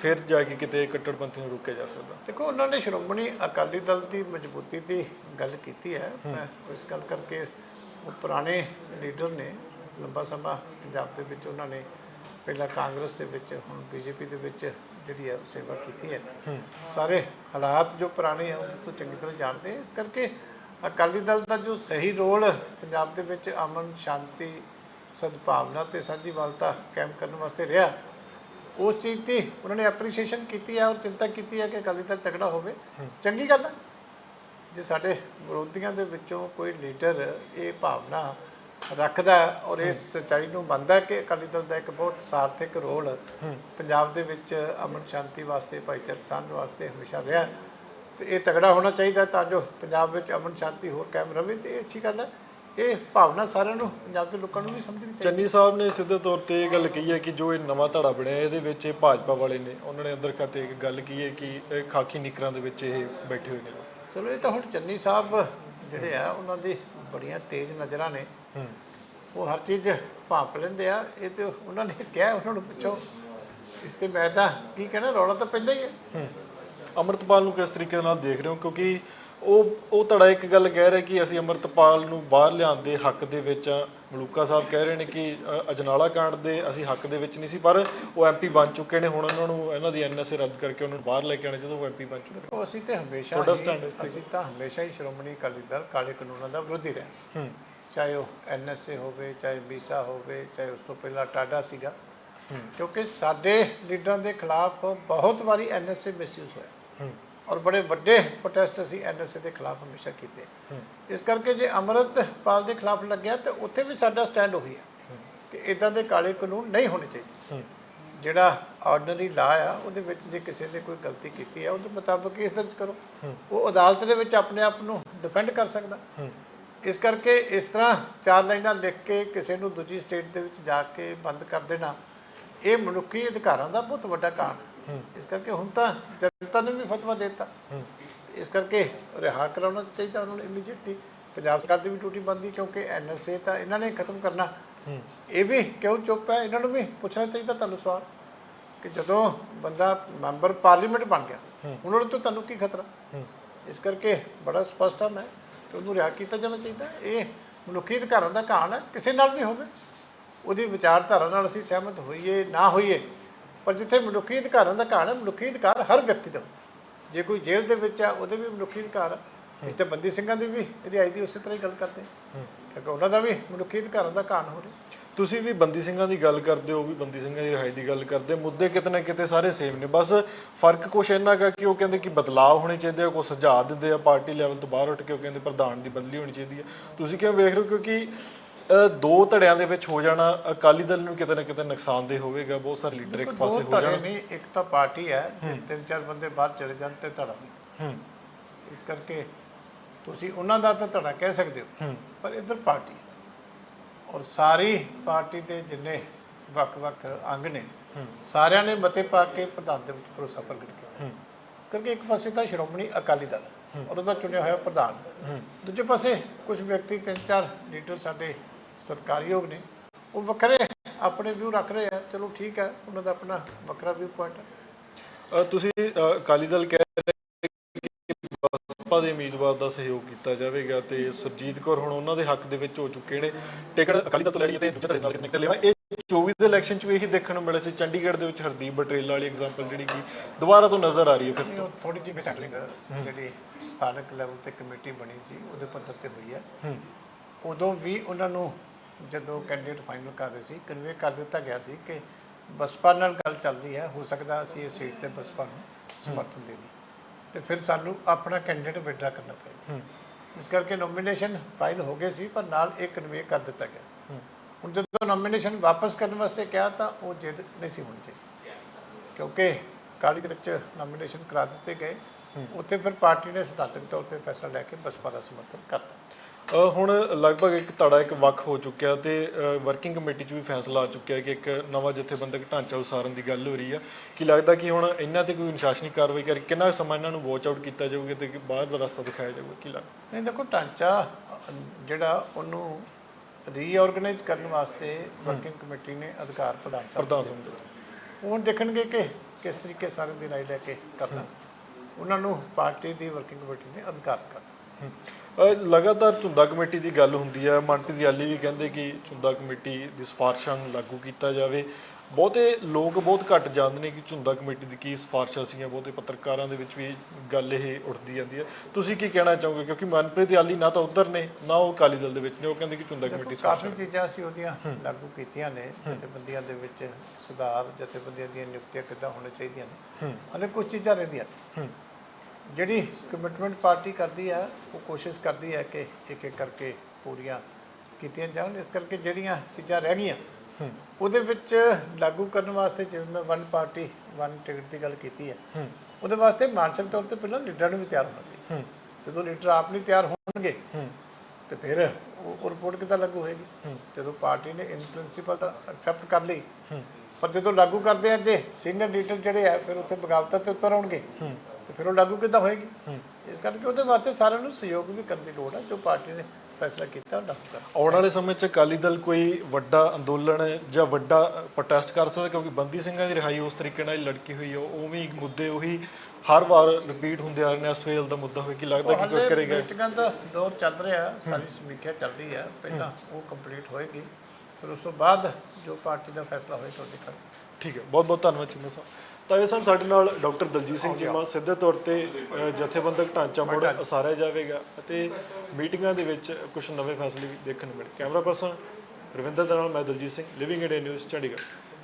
ਫਿਰ ਜਾ ਕੇ ਕਿਤੇ ਕੱਟੜਪੰਥੀਆਂ ਨੂੰ ਰੋਕਿਆ ਜਾ ਸਕਦਾ। ਦੇਖੋ ਉਹਨਾਂ ਨੇ ਸ਼੍ਰੋਮਣੀ ਅਕਾਲੀ ਦਲ ਦੀ ਮਜ਼ਬੂਤੀ ਦੀ ਗੱਲ ਕੀਤੀ ਹੈ। ਮੈਂ ਇਸ ਗੱਲ ਕਰਕੇ ਉਹ ਪੁਰਾਣੇ ਲੀਡਰ ਨੇ ਲੰਬਾ ਸਮਾਂ ਪੰਜਾਬ ਦੇ ਵਿੱਚ ਉਹਨਾਂ ਨੇ ਪਹਿਲਾਂ ਕਾਂਗਰਸ ਦੇ ਵਿੱਚ ਹੁਣ ਬੀਜੇਪੀ ਦੇ ਵਿੱਚ ਜਿਹੜੀ ਹੈ ਸੇਵਾ ਕੀਤੀ ਹੈ। ਸਾਰੇ ਹਾਲਾਤ ਜੋ ਪੁਰਾਣੇ ਆ ਉਹ ਤੋਂ ਚੰਗੀ ਤਰ੍ਹਾਂ ਜਾਣਦੇ। ਇਸ ਕਰਕੇ ਅਕਾਲੀ ਦਲ ਦਾ ਜੋ ਸਹੀ ਰੋਲ ਪੰਜਾਬ ਦੇ ਵਿੱਚ ਅਮਨ ਸ਼ਾਂਤੀ ਸਦਭਾਵਨਾ ਤੇ ਸਾਂਝੀਵਾਲਤਾ ਕਾਇਮ ਕਰਨ ਵਾਸਤੇ ਰਿਹਾ ਉਸ ਚੀਜ਼ ਦੀ ਉਹਨਾਂ ਨੇ ਐਪਰੀਸ਼ੀਏਸ਼ਨ ਕੀਤੀ ਹੈ ਔਰ ਚਿੰਤਾ ਕੀਤੀ ਹੈ ਕਿ ਅਕਾਲੀ ਦਲ ਤਕੜਾ ਹੋਵੇ। ਚੰਗੀ ਗੱਲ ਹੈ ਜੇ ਸਾਡੇ ਵਿਰੋਧੀਆਂ ਦੇ ਵਿੱਚੋਂ ਕੋਈ ਲੀਡਰ ਇਹ ਭਾਵਨਾ ਰੱਖਦਾ ਔਰ ਇਸ ਸੱਚਾਈ ਨੂੰ ਮੰਨਦਾ ਕਿ ਅਕਾਲੀ ਦਲ ਦਾ ਇੱਕ ਬਹੁਤ ਸਾਰਥਿਕ ਰੋਲ ਪੰਜਾਬ ਦੇ ਵਿੱਚ ਅਮਨ ਸ਼ਾਂਤੀ ਵਾਸਤੇ ਭਾਈਚਾਰਕ ਸਾਂਝ ਵਾਸਤੇ ਹਮੇਸ਼ਾ ਰਿਹਾ ਹੈ। ਤੇ ਇਹ ਤਗੜਾ ਹੋਣਾ ਚਾਹੀਦਾ ਤਾਂ ਜੋ ਪੰਜਾਬ ਵਿੱਚ ਅਮਨ ਸ਼ਾਂਤੀ ਹੋਰ ਕਾਇਮ ਰਵੇ ਤੇ ਇਹ ਅੱਛੀ ਗੱਲ ਹੈ ਇਹ ਭਾਵਨਾ ਸਾਰਿਆਂ ਨੂੰ ਪੰਜਾਬ ਦੇ ਲੋਕਾਂ ਨੂੰ ਵੀ ਸਮਝਣੀ ਚਾਹੀਦੀ ਚੰਨੀ ਸਾਹਿਬ ਨੇ ਸਿੱਧੇ ਤੌਰ ਤੇ ਇਹ ਗੱਲ ਕਹੀ ਹੈ ਕਿ ਜੋ ਇਹ ਨਵਾਂ ਧੜਾ ਬਣਿਆ ਇਹਦੇ ਵਿੱਚ ਇਹ ਭਾਜਪਾ ਵਾਲੇ ਨੇ ਉਹਨਾਂ ਨੇ ਅੰਦਰ ਖਾਤੇ ਇੱਕ ਗੱਲ ਕੀ ਹੈ ਕਿ ਇਹ ਖਾਕੀ ਨਿਕਰਾਂ ਦੇ ਵਿੱਚ ਇਹ ਬੈਠੇ ਹੋਏ ਨੇ। ਚਲੋ ਇਹ ਤਾਂ ਹੁਣ ਚੰਨੀ ਸਾਹਿਬ ਜਿਹੜੇ ਆ ਉਹਨਾਂ ਦੀ ਬੜੀਆਂ ਤੇਜ਼ ਨਜ਼ਰਾਂ ਨੇ। ਉਹ ਹਰ ਚੀਜ਼ ਭਾਂਪ ਲੈਂਦੇ ਆ ਇਹ ਤੇ ਉਹਨਾਂ ਨੇ ਕਿਹਾ ਉਹਨਾਂ ਨੂੰ ਪੁੱਛੋ ਇਸ ਤੇ ਮੈਂ ਤਾਂ ਕੀ ਕਹਿਣਾ ਰੌਲਾ ਤਾਂ ਪੈਂਦਾ ਹੀ। ਹੈ। ਅਮਰਤਪਾਲ ਨੂੰ ਕਿਸ ਤਰੀਕੇ ਨਾਲ ਦੇਖ ਰਹੇ ਹੋ? ਕਿਉਂਕਿ ਉਹ ਉਹ ਧੜਾ ਇੱਕ ਗੱਲ ਕਹਿ ਰਿਹਾ ਕਿ ਅਸੀਂ ਅਮਰਤਪਾਲ ਨੂੰ ਬਾਹਰ ਲਿਆਉਣ ਦੇ ਹੱਕ ਦੇ ਵਿੱਚ ਹਾਂ। ਮਲੂਕਾ ਸਾਹਿਬ ਕਹਿ ਰਹੇ ਨੇ ਕਿ ਅਜਨਾਲਾ ਕਾਂਡ ਦੇ ਅਸੀਂ ਹੱਕ ਦੇ ਵਿੱਚ ਨਹੀਂ ਸੀ ਪਰ ਉਹ ਐਮਪੀ ਬਣ ਚੁੱਕੇ ਨੇ। ਹੁਣ ਉਹਨਾਂ ਨੂੰ ਇਹਨਾਂ ਦੀ ਐਨਐਸਏ ਰੱਦ ਕਰਕੇ ਉਹਨਾਂ ਨੂੰ ਬਾਹਰ ਲੈ ਕੇ ਆਣੇ ਜਦੋਂ ਉਹ ਐਮਪੀ ਬਣ ਚੁੱਕੇ ਉਹ ਅਸੀਂ ਤੇ ਹਮੇਸ਼ਾ ਤੁਹਾਡਾ stand ਇਸ ਤੇ ਅਸੀਂ ਤਾਂ ਹਮੇਸ਼ਾ ਹੀ ਸ਼੍ਰੋਮਣੀ ਅਕਾਲੀ ਦਲ ਕਾਲੇ ਕਾਨੂੰਨਾਂ ਦਾ ਵਿਰੋਧੀ ਰਹੇ ਹੂੰ। ਚਾਹੇ ਉਹ ਐਨਐਸਏ ਹੋਵੇ ਚਾਹੇ ਮੀਸਾ ਹੋਵੇ ਚਾਹੇ ਉਸ ਤੋਂ ਪਹਿਲਾਂ ਟਾਡਾ ਸੀਗਾ। ਕਿਉਂਕਿ ਸਾਡੇ ਲੀਡਰਾਂ ਦੇ ਖਿਲਾਫ ਬਹੁਤ ਵਾਰੀ ਐਨਐਸਏ ਮਿਸਯੂਜ਼ ਹੋਇਆ। ਔਰ ਬੜੇ ਵੱਡੇ ਪ੍ਰੋਟੈਸਟ ਅਸੀਂ ਐਨਐਸਏ ਦੇ ਖਿਲਾਫ ਹਮੇਸ਼ਾ ਕੀਤੇ। ਇਸ ਕਰਕੇ ਜੇ ਅਮਰਤਪਾਲ ਦੇ ਖਿਲਾਫ ਲੱਗਿਆ ਤੇ ਉੱਥੇ ਵੀ ਸਾਡਾ ਸਟੈਂਡ ਉਹੀ ਹੈ। ਕਿ ਇਦਾਂ ਦੇ ਕਾਲੇ ਕਾਨੂੰਨ ਨਹੀਂ ਹੋਣੇ ਚਾਹੀਦੇ। ਜਿਹੜਾ ਆਰਡੀਨਰੀ ਲਾ ਆ ਉਹਦੇ ਵਿੱਚ ਜੇ ਕਿਸੇ ਨੇ ਕੋਈ ਗਲਤੀ ਕੀਤੀ ਹੈ ਉਹਦੇ ਮੁਤਾਬਕ ਕੇਸ ਦਰਜ ਕਰੋ। ਉਹ ਅਦਾਲਤ ਦੇ ਵਿੱਚ ਆਪਣੇ ਆਪ ਨੂੰ ਡਿਫੈਂਡ ਕਰ ਸਕਦਾ। ਇਸ ਕਰਕੇ ਇਸ ਤਰ੍ਹਾਂ ਚਾਰ ਲਾਈਨਾਂ ਲਿਖ ਕੇ ਕਿਸੇ ਨੂੰ ਦੂਜੀ ਸਟੇਟ ਦੇ ਵਿੱਚ ਜਾ ਕੇ ਬੰਦ ਕਰ ਦੇਣਾ ਇਹ ਮਨੁੱਖੀ ਅਧਿਕਾਰਾਂ ਦਾ ਬਹੁਤ ਵੱਡਾ ਕਾਰਨ ਹੈ। ਇਸ ਕਰਕੇ ਹੁਣ ਤਾਂ ਜਨਤਾ ਨੇ ਵੀ ਫਤਵਾ ਦਿੱਤਾ। ਇਸ ਕਰਕੇ ਰਿਹਾ ਕਰਾਉਣਾ ਚਾਹੀਦਾ ਉਹਨਾਂ ਨੂੰ ਇਮੀਡੀਏਟਲੀ ਪੰਜਾਬ ਸਰਕਾਰ ਦੀ ਵੀ ਡਿਊਟੀ ਬਣਦੀ ਕਿਉਂਕਿ ਐਨਐਸਏ ਤਾਂ ਇਹਨਾਂ ਨੇ ਖਤਮ ਕਰਨਾ। ਇਹ ਵੀ ਕਿਉਂ ਚੁੱਪ ਹੈ? ਇਹਨਾਂ ਨੂੰ ਵੀ ਪੁੱਛਣਾ ਚਾਹੀਦਾ ਤੁਹਾਨੂੰ ਸਵਾਲ ਕਿ ਜਦੋਂ ਬੰਦਾ ਮੈਂਬਰ ਪਾਰਲੀਮੈਂਟ ਬਣ ਗਿਆ ਉਹਨਾਂ ਨੂੰ ਤਾਂ ਤੁਹਾਨੂੰ ਕੀ ਖਤਰਾ? ਇਸ ਕਰਕੇ ਬੜਾ ਸਪਸ਼ਟ ਹੈ ਮੈਂ ਕਿ ਉਹਨੂੰ ਰਿਹਾ ਕੀਤਾ ਜਾਣਾ ਚਾਹੀਦਾ। ਇਹ ਮਨੁੱਖੀ ਅਧਿਕਾਰਾਂ ਦਾ ਕਹਾਣ ਹੈ। ਕਿਸੇ ਨਾਲ ਵੀ ਹੋਵੇ। ਉਹਦੀ ਵਿਚਾਰਧਾਰਾ ਨਾਲ ਅਸੀਂ ਸਹਿਮਤ ਹੋਈਏ ਨਾ ਹੋਈਏ। ਪਰ ਜਿੱਥੇ ਮਨੁੱਖੀ ਅਧਿਕਾਰਾਂ ਦਾ ਘਾਣ ਹੈ ਮਨੁੱਖੀ ਅਧਿਕਾਰ ਹਰ ਵਿਅਕਤੀ ਦਾ। ਜੇ ਕੋਈ ਜੇਲ੍ਹ ਦੇ ਵਿੱਚ ਆ ਉਹਦੇ ਵੀ ਮਨੁੱਖੀ ਅਧਿਕਾਰ ਆ। ਇਸ ਤੇ ਬੰਦੀ ਸਿੰਘਾਂ ਦੀ ਵੀ ਰਿਹਾਈ ਦੀ ਉਸੇ ਤਰ੍ਹਾਂ ਹੀ ਗੱਲ ਕਰਦੇ ਹਾਂ। ਕਿਉਂਕਿ ਉਹਨਾਂ ਦਾ ਵੀ ਮਨੁੱਖੀ ਅਧਿਕਾਰਾਂ ਦਾ ਘਾਣ ਹੋ ਰਿਹਾ। ਤੁਸੀਂ ਵੀ ਬੰਦੀ ਸਿੰਘਾਂ ਦੀ ਗੱਲ ਕਰਦੇ ਹੋ ਵੀ ਬੰਦੀ ਸਿੰਘਾਂ ਦੀ ਰਿਹਾਈ ਦੀ ਗੱਲ ਕਰਦੇ ਹੋ। ਮੁੱਦੇ ਕਿਤੇ ਨਾ ਕਿਤੇ ਸਾਰੇ ਸੇਮ ਨੇ। ਬਸ ਫ਼ਰਕ ਕੁਛ ਇੰਨਾ ਕਾ ਕਿ ਉਹ ਕਹਿੰਦੇ ਕਿ ਬਦਲਾਅ ਹੋਣੇ ਚਾਹੀਦੇ ਆ ਕੋਈ ਸੁਝਾਅ ਦਿੰਦੇ ਆ ਪਾਰਟੀ ਲੈਵਲ ਤੋਂ ਬਾਹਰ ਉੱਠ ਕੇ ਉਹ ਕਹਿੰਦੇ ਪ੍ਰਧਾਨ ਦੀ ਬਦਲੀ ਹੋਣੀ ਚਾਹੀਦੀ ਹੈ ਤੁਸੀਂ ਕਿਉਂ ਵੇਖ ਰਹੇ ਹੋ? ਕਿਉਂਕਿ ਦੋ ਧੜਿਆਂ ਦੇ ਵਿੱਚ ਹੋ ਜਾਣਾ ਅਕਾਲੀ ਦਲ ਨੂੰ ਕਿਤੇ ਨਾ ਕਿਤੇ ਨੁਕਸਾਨਦੇਹ ਹੋਵੇਗਾ ਬਹੁਤ ਸਾਰੇ ਲੀਡਰ ਇੱਕ ਪਾਸੇ ਦੋ ਹੋ ਜਾਣ। ਨਹੀਂ ਇੱਕ ਤਾਂ ਪਾਰਟੀ ਹੈ ਜੇ ਤਿੰਨ ਚਾਰ ਬੰਦੇ ਬਾਹਰ ਚਲੇ ਜਾਣ ਤੇ ਧੜਾ ਨਹੀਂ। ਹੂੰ। ਇਸ ਕਰਕੇ ਤੁਸੀਂ ਉਹਨਾਂ ਦਾ ਤਾਂ ਧੜਾ ਕਹਿ ਸਕਦੇ ਹੋ ਪਰ ਇੱਧਰ ਪਾਰਟੀ। ਔਰ ਸਾਰੀ ਪਾਰਟੀ ਦੇ ਜਿੰਨੇ ਵੱਖ-ਵੱਖ ਅੰਗ ਨੇ ਸਾਰਿਆਂ ਨੇ ਮਤੇ ਪਾ ਕੇ ਪ੍ਰਧਾਨ ਦੇ ਵਿੱਚ ਭਰੋਸਾ ਪ੍ਰਗਟ ਕੀਤਾ। ਕਰਕੇ ਇੱਕ ਪਾਸੇ ਤਾਂ ਸ਼੍ਰੋਮਣੀ ਅਕਾਲੀ ਦਲ ਔਰ ਉਹਦਾ ਚੁਣਿਆ ਹੋਇਆ ਪ੍ਰਧਾਨ। ਦੂਜੇ ਪਾਸੇ ਕੁਝ ਵਿਅਕਤੀ ਤਿੰਨ ਚਾਰ ਲੀਡਰ ਸਾਡੇ ਸਤਿਕਾਰਯੋਗ ਨੇ ਉਹ ਵੱਖਰੇ ਆਪਣੇ ਵਿਊ ਰੱਖ ਰਹੇ ਆ ਚਲੋ ਠੀਕ ਹੈ ਉਹਨਾਂ ਦਾ ਆਪਣਾ ਵੱਖਰਾ ਵਿਊ ਪੁਆਇੰਟ ਹੈ। ਤੁਸੀਂ ਅਕਾਲੀ ਦਲ ਕਹਿ ਰਹੇ ਕਿ ਬਸਪਾ ਦੇ ਉਮੀਦਵਾਰ ਦਾ ਸਹਿਯੋਗ ਕੀਤਾ ਜਾਵੇਗਾ ਤੇ ਸੁਰਜੀਤ ਕੌਰ ਹੁਣ ਉਹਨਾਂ ਦੇ ਹੱਕ ਦੇ ਵਿੱਚ ਹੋ ਚੁੱਕੇ ਨੇ। ਟਿਕਟ ਅਕਾਲੀ ਦਲ ਤੋਂ ਲੈਣੀ ਤੇ ਦੂਜੇ ਧੜੇ ਨਾਲ ਕਿਤੇ ਨਿਕਲ ਲਿਆ ਇਹ 24 ਦੇ ਇਲੈਕਸ਼ਨ 'ਚ ਵੀ ਇਹੀ ਦੇਖਣ ਨੂੰ ਮਿਲਿਆ ਸੀ। ਚੰਡੀਗੜ੍ਹ ਦੇ ਵਿੱਚ ਹਰਦੀਪ ਬਟਰੇਲਾ ਵਾਲੀ ਐਗਜ਼ਾਮਪਲ ਜਿਹੜੀ ਕਿ ਦੁਬਾਰਾ ਤੋਂ ਨਜ਼ਰ ਆ ਰਹੀ ਹੈ ਫਿਰ ਥੋੜੀ ਜਿਹੀ ਮਿਸੈਟਲਿੰਗ ਜਿਹੜੀ ਸਥਾਨਕ ਲੈਵਲ ਤੇ ਕਮੇਟੀ ਬਣੀ ਸੀ ਉਹਦੇ ਪੱਧਰ ਤੇ ਹੋਈ ਹੂੰ। ਉਦੋਂ ਵੀ ਉਹਨਾਂ ਨੂੰ ਜਦੋਂ ਕੈਂਡੀਡੇਟ ਫਾਈਨਲ ਕਰ ਰਹੇ ਸੀ ਕਨਵੇ ਕਰ ਦਿੱਤਾ ਗਿਆ ਸੀ ਕਿ ਬਸਪਾ ਨਾਲ ਗੱਲ ਚੱਲ ਰਹੀ ਹੈ। ਹੋ ਸਕਦਾ ਅਸੀਂ ਇਹ ਸੀਟ ਤੇ ਬਸਪਾ ਨੂੰ ਸਮਰਥਨ ਦੇ ਦੀ ਤੇ ਫਿਰ ਸਾਨੂੰ ਆਪਣਾ ਕੈਂਡੀਡੇਟ ਵਿਡਰਾ ਕਰਨਾ ਪਏਗਾ। ਇਸ ਕਰਕੇ ਨੋਮੀਨੇਸ਼ਨ ਫਾਈਲ ਹੋ ਗਏ ਸੀ ਪਰ ਨਾਲ ਇੱਕ ਕਨਵੇ ਕਰ ਦਿੱਤਾ ਗਿਆ। ਹੁਣ ਜਦੋਂ ਨੋਮੀਨੇਸ਼ਨ ਵਾਪਸ ਕਰਨ ਵਾਸਤੇ ਕਿਹਾ ਤਾਂ ਉਹ ਜਿੱਦ ਨਹੀਂ ਸੀ ਹੋਣੀ ਚਾਹੀਦੀ। ਕਿਉਂਕਿ ਕਾਲੀ ਦੇ ਵਿੱਚ ਨੋਮੀਨੇਸ਼ਨ ਕਰਾ ਦਿੱਤੇ ਗਏ। ਉੱਥੇ ਫਿਰ ਪਾਰਟੀ ਨੇ ਸਿਧਾਂਤਕ ਤੌਰ ਤੇ ਫੈਸਲਾ ਲੈ ਕੇ ਬਸਪਾ ਦਾ ਸਮਰਥਨ ਕਰਤਾ। ਹੁਣ ਲਗਭਗ ਇੱਕ ਧੜਾ ਇੱਕ ਵੱਖ ਹੋ ਚੁੱਕਿਆ ਤੇ ਵਰਕਿੰਗ ਕਮੇਟੀ 'ਚ ਵੀ ਫੈਸਲਾ ਆ ਚੁੱਕਿਆ ਕਿ ਇੱਕ ਨਵਾਂ ਜਥੇਬੰਦਕ ਢਾਂਚਾ ਉਸਾਰਨ ਦੀ ਗੱਲ ਹੋ ਰਹੀ ਆ। ਕੀ ਲੱਗਦਾ ਕਿ ਹੁਣ ਇਹਨਾਂ ਤੇ ਕੋਈ ਅਨੁਸ਼ਾਸਨੀ ਕਾਰਵਾਈ ਕਰ ਕਿੰਨਾ ਸਮਾਂ ਇਹਨਾਂ ਨੂੰ ਵਾਚ ਆਊਟ ਕੀਤਾ ਜਾਊਗਾ ਤੇ ਕਿ ਬਾਹਰ ਦਾ ਰਸਤਾ ਦਿਖਾਇਆ ਜਾਊਗਾ ਕੀ ਲੱਗਦਾ? ਨਹੀਂ ਦੇਖੋ ਢਾਂਚਾ ਜਿਹੜਾ ਉਹਨੂੰ ਰੀਆਰਗੇਨਾਈਜ਼ ਕਰਨ ਵਾਸਤੇ ਵਰਕਿੰਗ ਕਮੇਟੀ ਨੇ ਅਧਿਕਾਰ ਪ੍ਰਦਾਨ ਕਰ ਪ੍ਰਧਾਨ ਸਮਝੋ ਉਹ ਦੇਖਣਗੇ ਕਿ ਕਿਸ ਤਰੀਕੇ ਸਾਰੇ ਦੀ ਰਾਏ ਲੈ ਕੇ ਕਰਨਾ। ਉਹਨਾਂ ਨੂੰ ਪਾਰਟੀ ਦੀ ਵਰਕਿੰਗ ਕਮੇਟੀ ਨੇ ਅਧਿਕਾਰ ਕਰਨਾ। ਲਗਾਤਾਰ ਝੁੰਦਾ ਕਮੇਟੀ ਦੀ ਗੱਲ ਹੁੰਦੀ ਹੈ। ਮਨਪ੍ਰੀਤ ਯਾਲੀ ਵੀ ਕਹਿੰਦੇ ਕਿ ਝੁੰਦਾ ਕਮੇਟੀ ਦੀ ਸਿਫਾਰਸ਼ਾਂ ਨੂੰ ਲਾਗੂ ਕੀਤਾ ਜਾਵੇ। ਬਹੁਤੇ ਲੋਕ ਬਹੁਤ ਘੱਟ ਜਾਣਦੇ ਨੇ ਕਿ ਝੁੰਦਾ ਕਮੇਟੀ ਦੀ ਕੀ ਸਿਫਾਰਸ਼ਾਂ ਸੀਗੀਆਂ। ਬਹੁਤੇ ਪੱਤਰਕਾਰਾਂ ਦੇ ਵਿੱਚ ਵੀ ਗੱਲ ਇਹ ਉੱਠਦੀ ਜਾਂਦੀ ਹੈ। ਤੁਸੀਂ ਕੀ ਕਹਿਣਾ ਚਾਹੋਗੇ? ਕਿਉਂਕਿ ਮਨਪ੍ਰੀਤ ਯਾਲੀ ਨਾ ਤਾਂ ਉਧਰ ਨੇ ਨਾ ਉਹ ਅਕਾਲੀ ਦਲ ਦੇ ਵਿੱਚ ਨੇ। ਉਹ ਕਹਿੰਦੇ ਕਿ ਝੁੰਦਾ ਕਮੇਟੀ ਕਾਫੀ ਚੀਜ਼ਾਂ ਅਸੀਂ ਉਹਦੀਆਂ ਲਾਗੂ ਕੀਤੀਆਂ ਨੇ। ਜਥੇਬੰਦੀਆਂ ਦੇ ਵਿੱਚ ਸੁਧਾਰ ਜਥੇਬੰਦੀਆਂ ਦੀਆਂ ਨਿਯੁਕਤੀਆਂ ਕਿੱਦਾਂ ਹੋਣੀਆਂ ਚਾਹੀਦੀਆਂ ਨੇ। ਹਲੇ ਕੁਝ ਚੀਜ਼ਾਂ ਰਹਿੰਦੀਆਂ ਜਿਹੜੀ ਕਮਿਟਮੈਂਟ ਪਾਰਟੀ ਕਰਦੀ ਹੈ ਉਹ ਕੋਸ਼ਿਸ਼ ਕਰਦੀ ਹੈ ਕਿ ਇੱਕ ਇੱਕ ਕਰਕੇ ਪੂਰੀਆਂ ਕੀਤੀਆਂ ਜਾਣ। ਇਸ ਕਰਕੇ ਜਿਹੜੀਆਂ ਚੀਜ਼ਾਂ ਰਹਿ ਗਈਆਂ ਉਹਦੇ ਵਿੱਚ ਲਾਗੂ ਕਰਨ ਵਾਸਤੇ ਜਿਵੇਂ ਮੈਂ ਵਨ ਪਾਰਟੀ ਵਨ ਟਿਕਟ ਦੀ ਗੱਲ ਕੀਤੀ ਹੈ। ਉਹਦੇ ਵਾਸਤੇ ਮਾਨਸਿਕ ਤੌਰ ਤੇ ਪਹਿਲਾਂ ਲੀਡਰਾਂ ਨੂੰ ਵੀ ਤਿਆਰ ਹੋਣਾ ਚਾਹੀਦਾ। ਜਦੋਂ ਲੀਡਰ ਆਪ ਨਹੀਂ ਤਿਆਰ ਹੋਣਗੇ ਤੇ ਫਿਰ ਉਹ ਰਿਪੋਰਟ ਕਿੱਦਾਂ ਲਾਗੂ ਹੋਏਗੀ? ਜਦੋਂ ਪਾਰਟੀ ਨੇ ਇਨ ਪ੍ਰਿੰਸੀਪਲ ਤਾਂ ਐਕਸੈਪਟ ਕਰ ਲਈ ਪਰ ਜਦੋਂ ਲਾਗੂ ਕਰਦੇ ਆ ਜੇ ਸੀਨੀਅਰ ਲੀਡਰ ਜਿਹੜੇ ਆ ਫਿਰ ਉੱਥੇ ਬਗਾਵਤਾਂ ਤੇ ਉਤਰ ਆਉਣਗੇ। ਤੇ ਫਿਰ ਉਹ ਲਾਗੂ ਕਿੱਦਾਂ ਹੋਏਗੀ? ਇਸ ਕਰਕੇ ਉਹਦੇ ਵਾਸਤੇ ਸਾਰਿਆਂ ਨੂੰ ਸਹਿਯੋਗ ਵੀ ਕਰਨ ਦੀ ਲੋੜ ਹੈ ਜੋ ਪਾਰਟੀ ਨੇ ਫੈਸਲਾ ਕੀਤਾ ਕਰ ਆਉਣ ਵਾਲੇ ਸਮੇਂ 'ਚ ਅਕਾਲੀ ਦਲ ਕੋਈ ਵੱਡਾ ਅੰਦੋਲਨ ਜਾਂ ਵੱਡਾ ਪ੍ਰੋਟੈਸਟ ਕਰ ਸਕਦਾ ਕਿਉਂਕਿ ਬੰਦੀ ਸਿੰਘਾਂ ਦੀ ਰਿਹਾਈ ਉਸ ਤਰੀਕੇ ਨਾਲ ਲੜਕੀ ਹੋਈ ਹੈ ਉਵੇਂ ਮੁੱਦੇ ਉਹੀ ਹਰ ਵਾਰ ਰਿਪੀਟ ਹੁੰਦੇ ਆ ਰਹੇ ਨੇ ਸਵੇਲ ਦਾ ਮੁੱਦਾ ਹੋਵੇ ਕਿ ਲੱਗਦਾ ਕਿ ਕੋਈ ਕਰੇਗਾ ਮੀਟਿੰਗਾਂ ਦਾ ਦੌਰ ਚੱਲ ਰਿਹਾ ਸਾਰੀ ਸਮੀਖਿਆ ਚੱਲ ਰਹੀ ਹੈ ਪਹਿਲਾਂ ਉਹ ਕੰਪਲੀਟ ਹੋਏਗੀ ਫਿਰ ਉਸ ਤੋਂ ਬਾਅਦ ਜੋ ਪਾਰਟੀ ਦਾ ਫੈਸਲਾ ਹੋਏ ਤੁਹਾਡੇ ਕਰ ਠੀਕ ਹੈ ਬਹੁਤ ਬਹੁਤ ਧੰਨਵਾਦ ਚਿੰਮਾ ਸਾਹਿਬ। ਤਾਂ ਇਹ ਸਨ ਸਾਡੇ ਨਾਲ ਡਾਕਟਰ ਦਲਜੀਤ ਸਿੰਘ ਚੀਮਾ ਸਿੱਧੇ ਤੌਰ ਤੇ ਅ, ਜਥੇਬੰਦਕ ਢਾਂਚਾ ਮੁੜ ਉਸਾਰਿਆ ਜਾਵੇਗਾ ਅਤੇ ਮੀਟਿੰਗਾਂ ਦੇ ਵਿੱਚ ਕੁਝ ਨਵੇਂ ਫੈਸਲੇ ਵੀ ਦੇਖਣ ਨੂੰ ਮਿਲੇ ਕੈਮਰਾ ਪਰਸਨ ਰਵਿੰਦਰ ਦੇ ਨਾਲ ਮੈਂ Daljit Singh Living India News Chandigarh.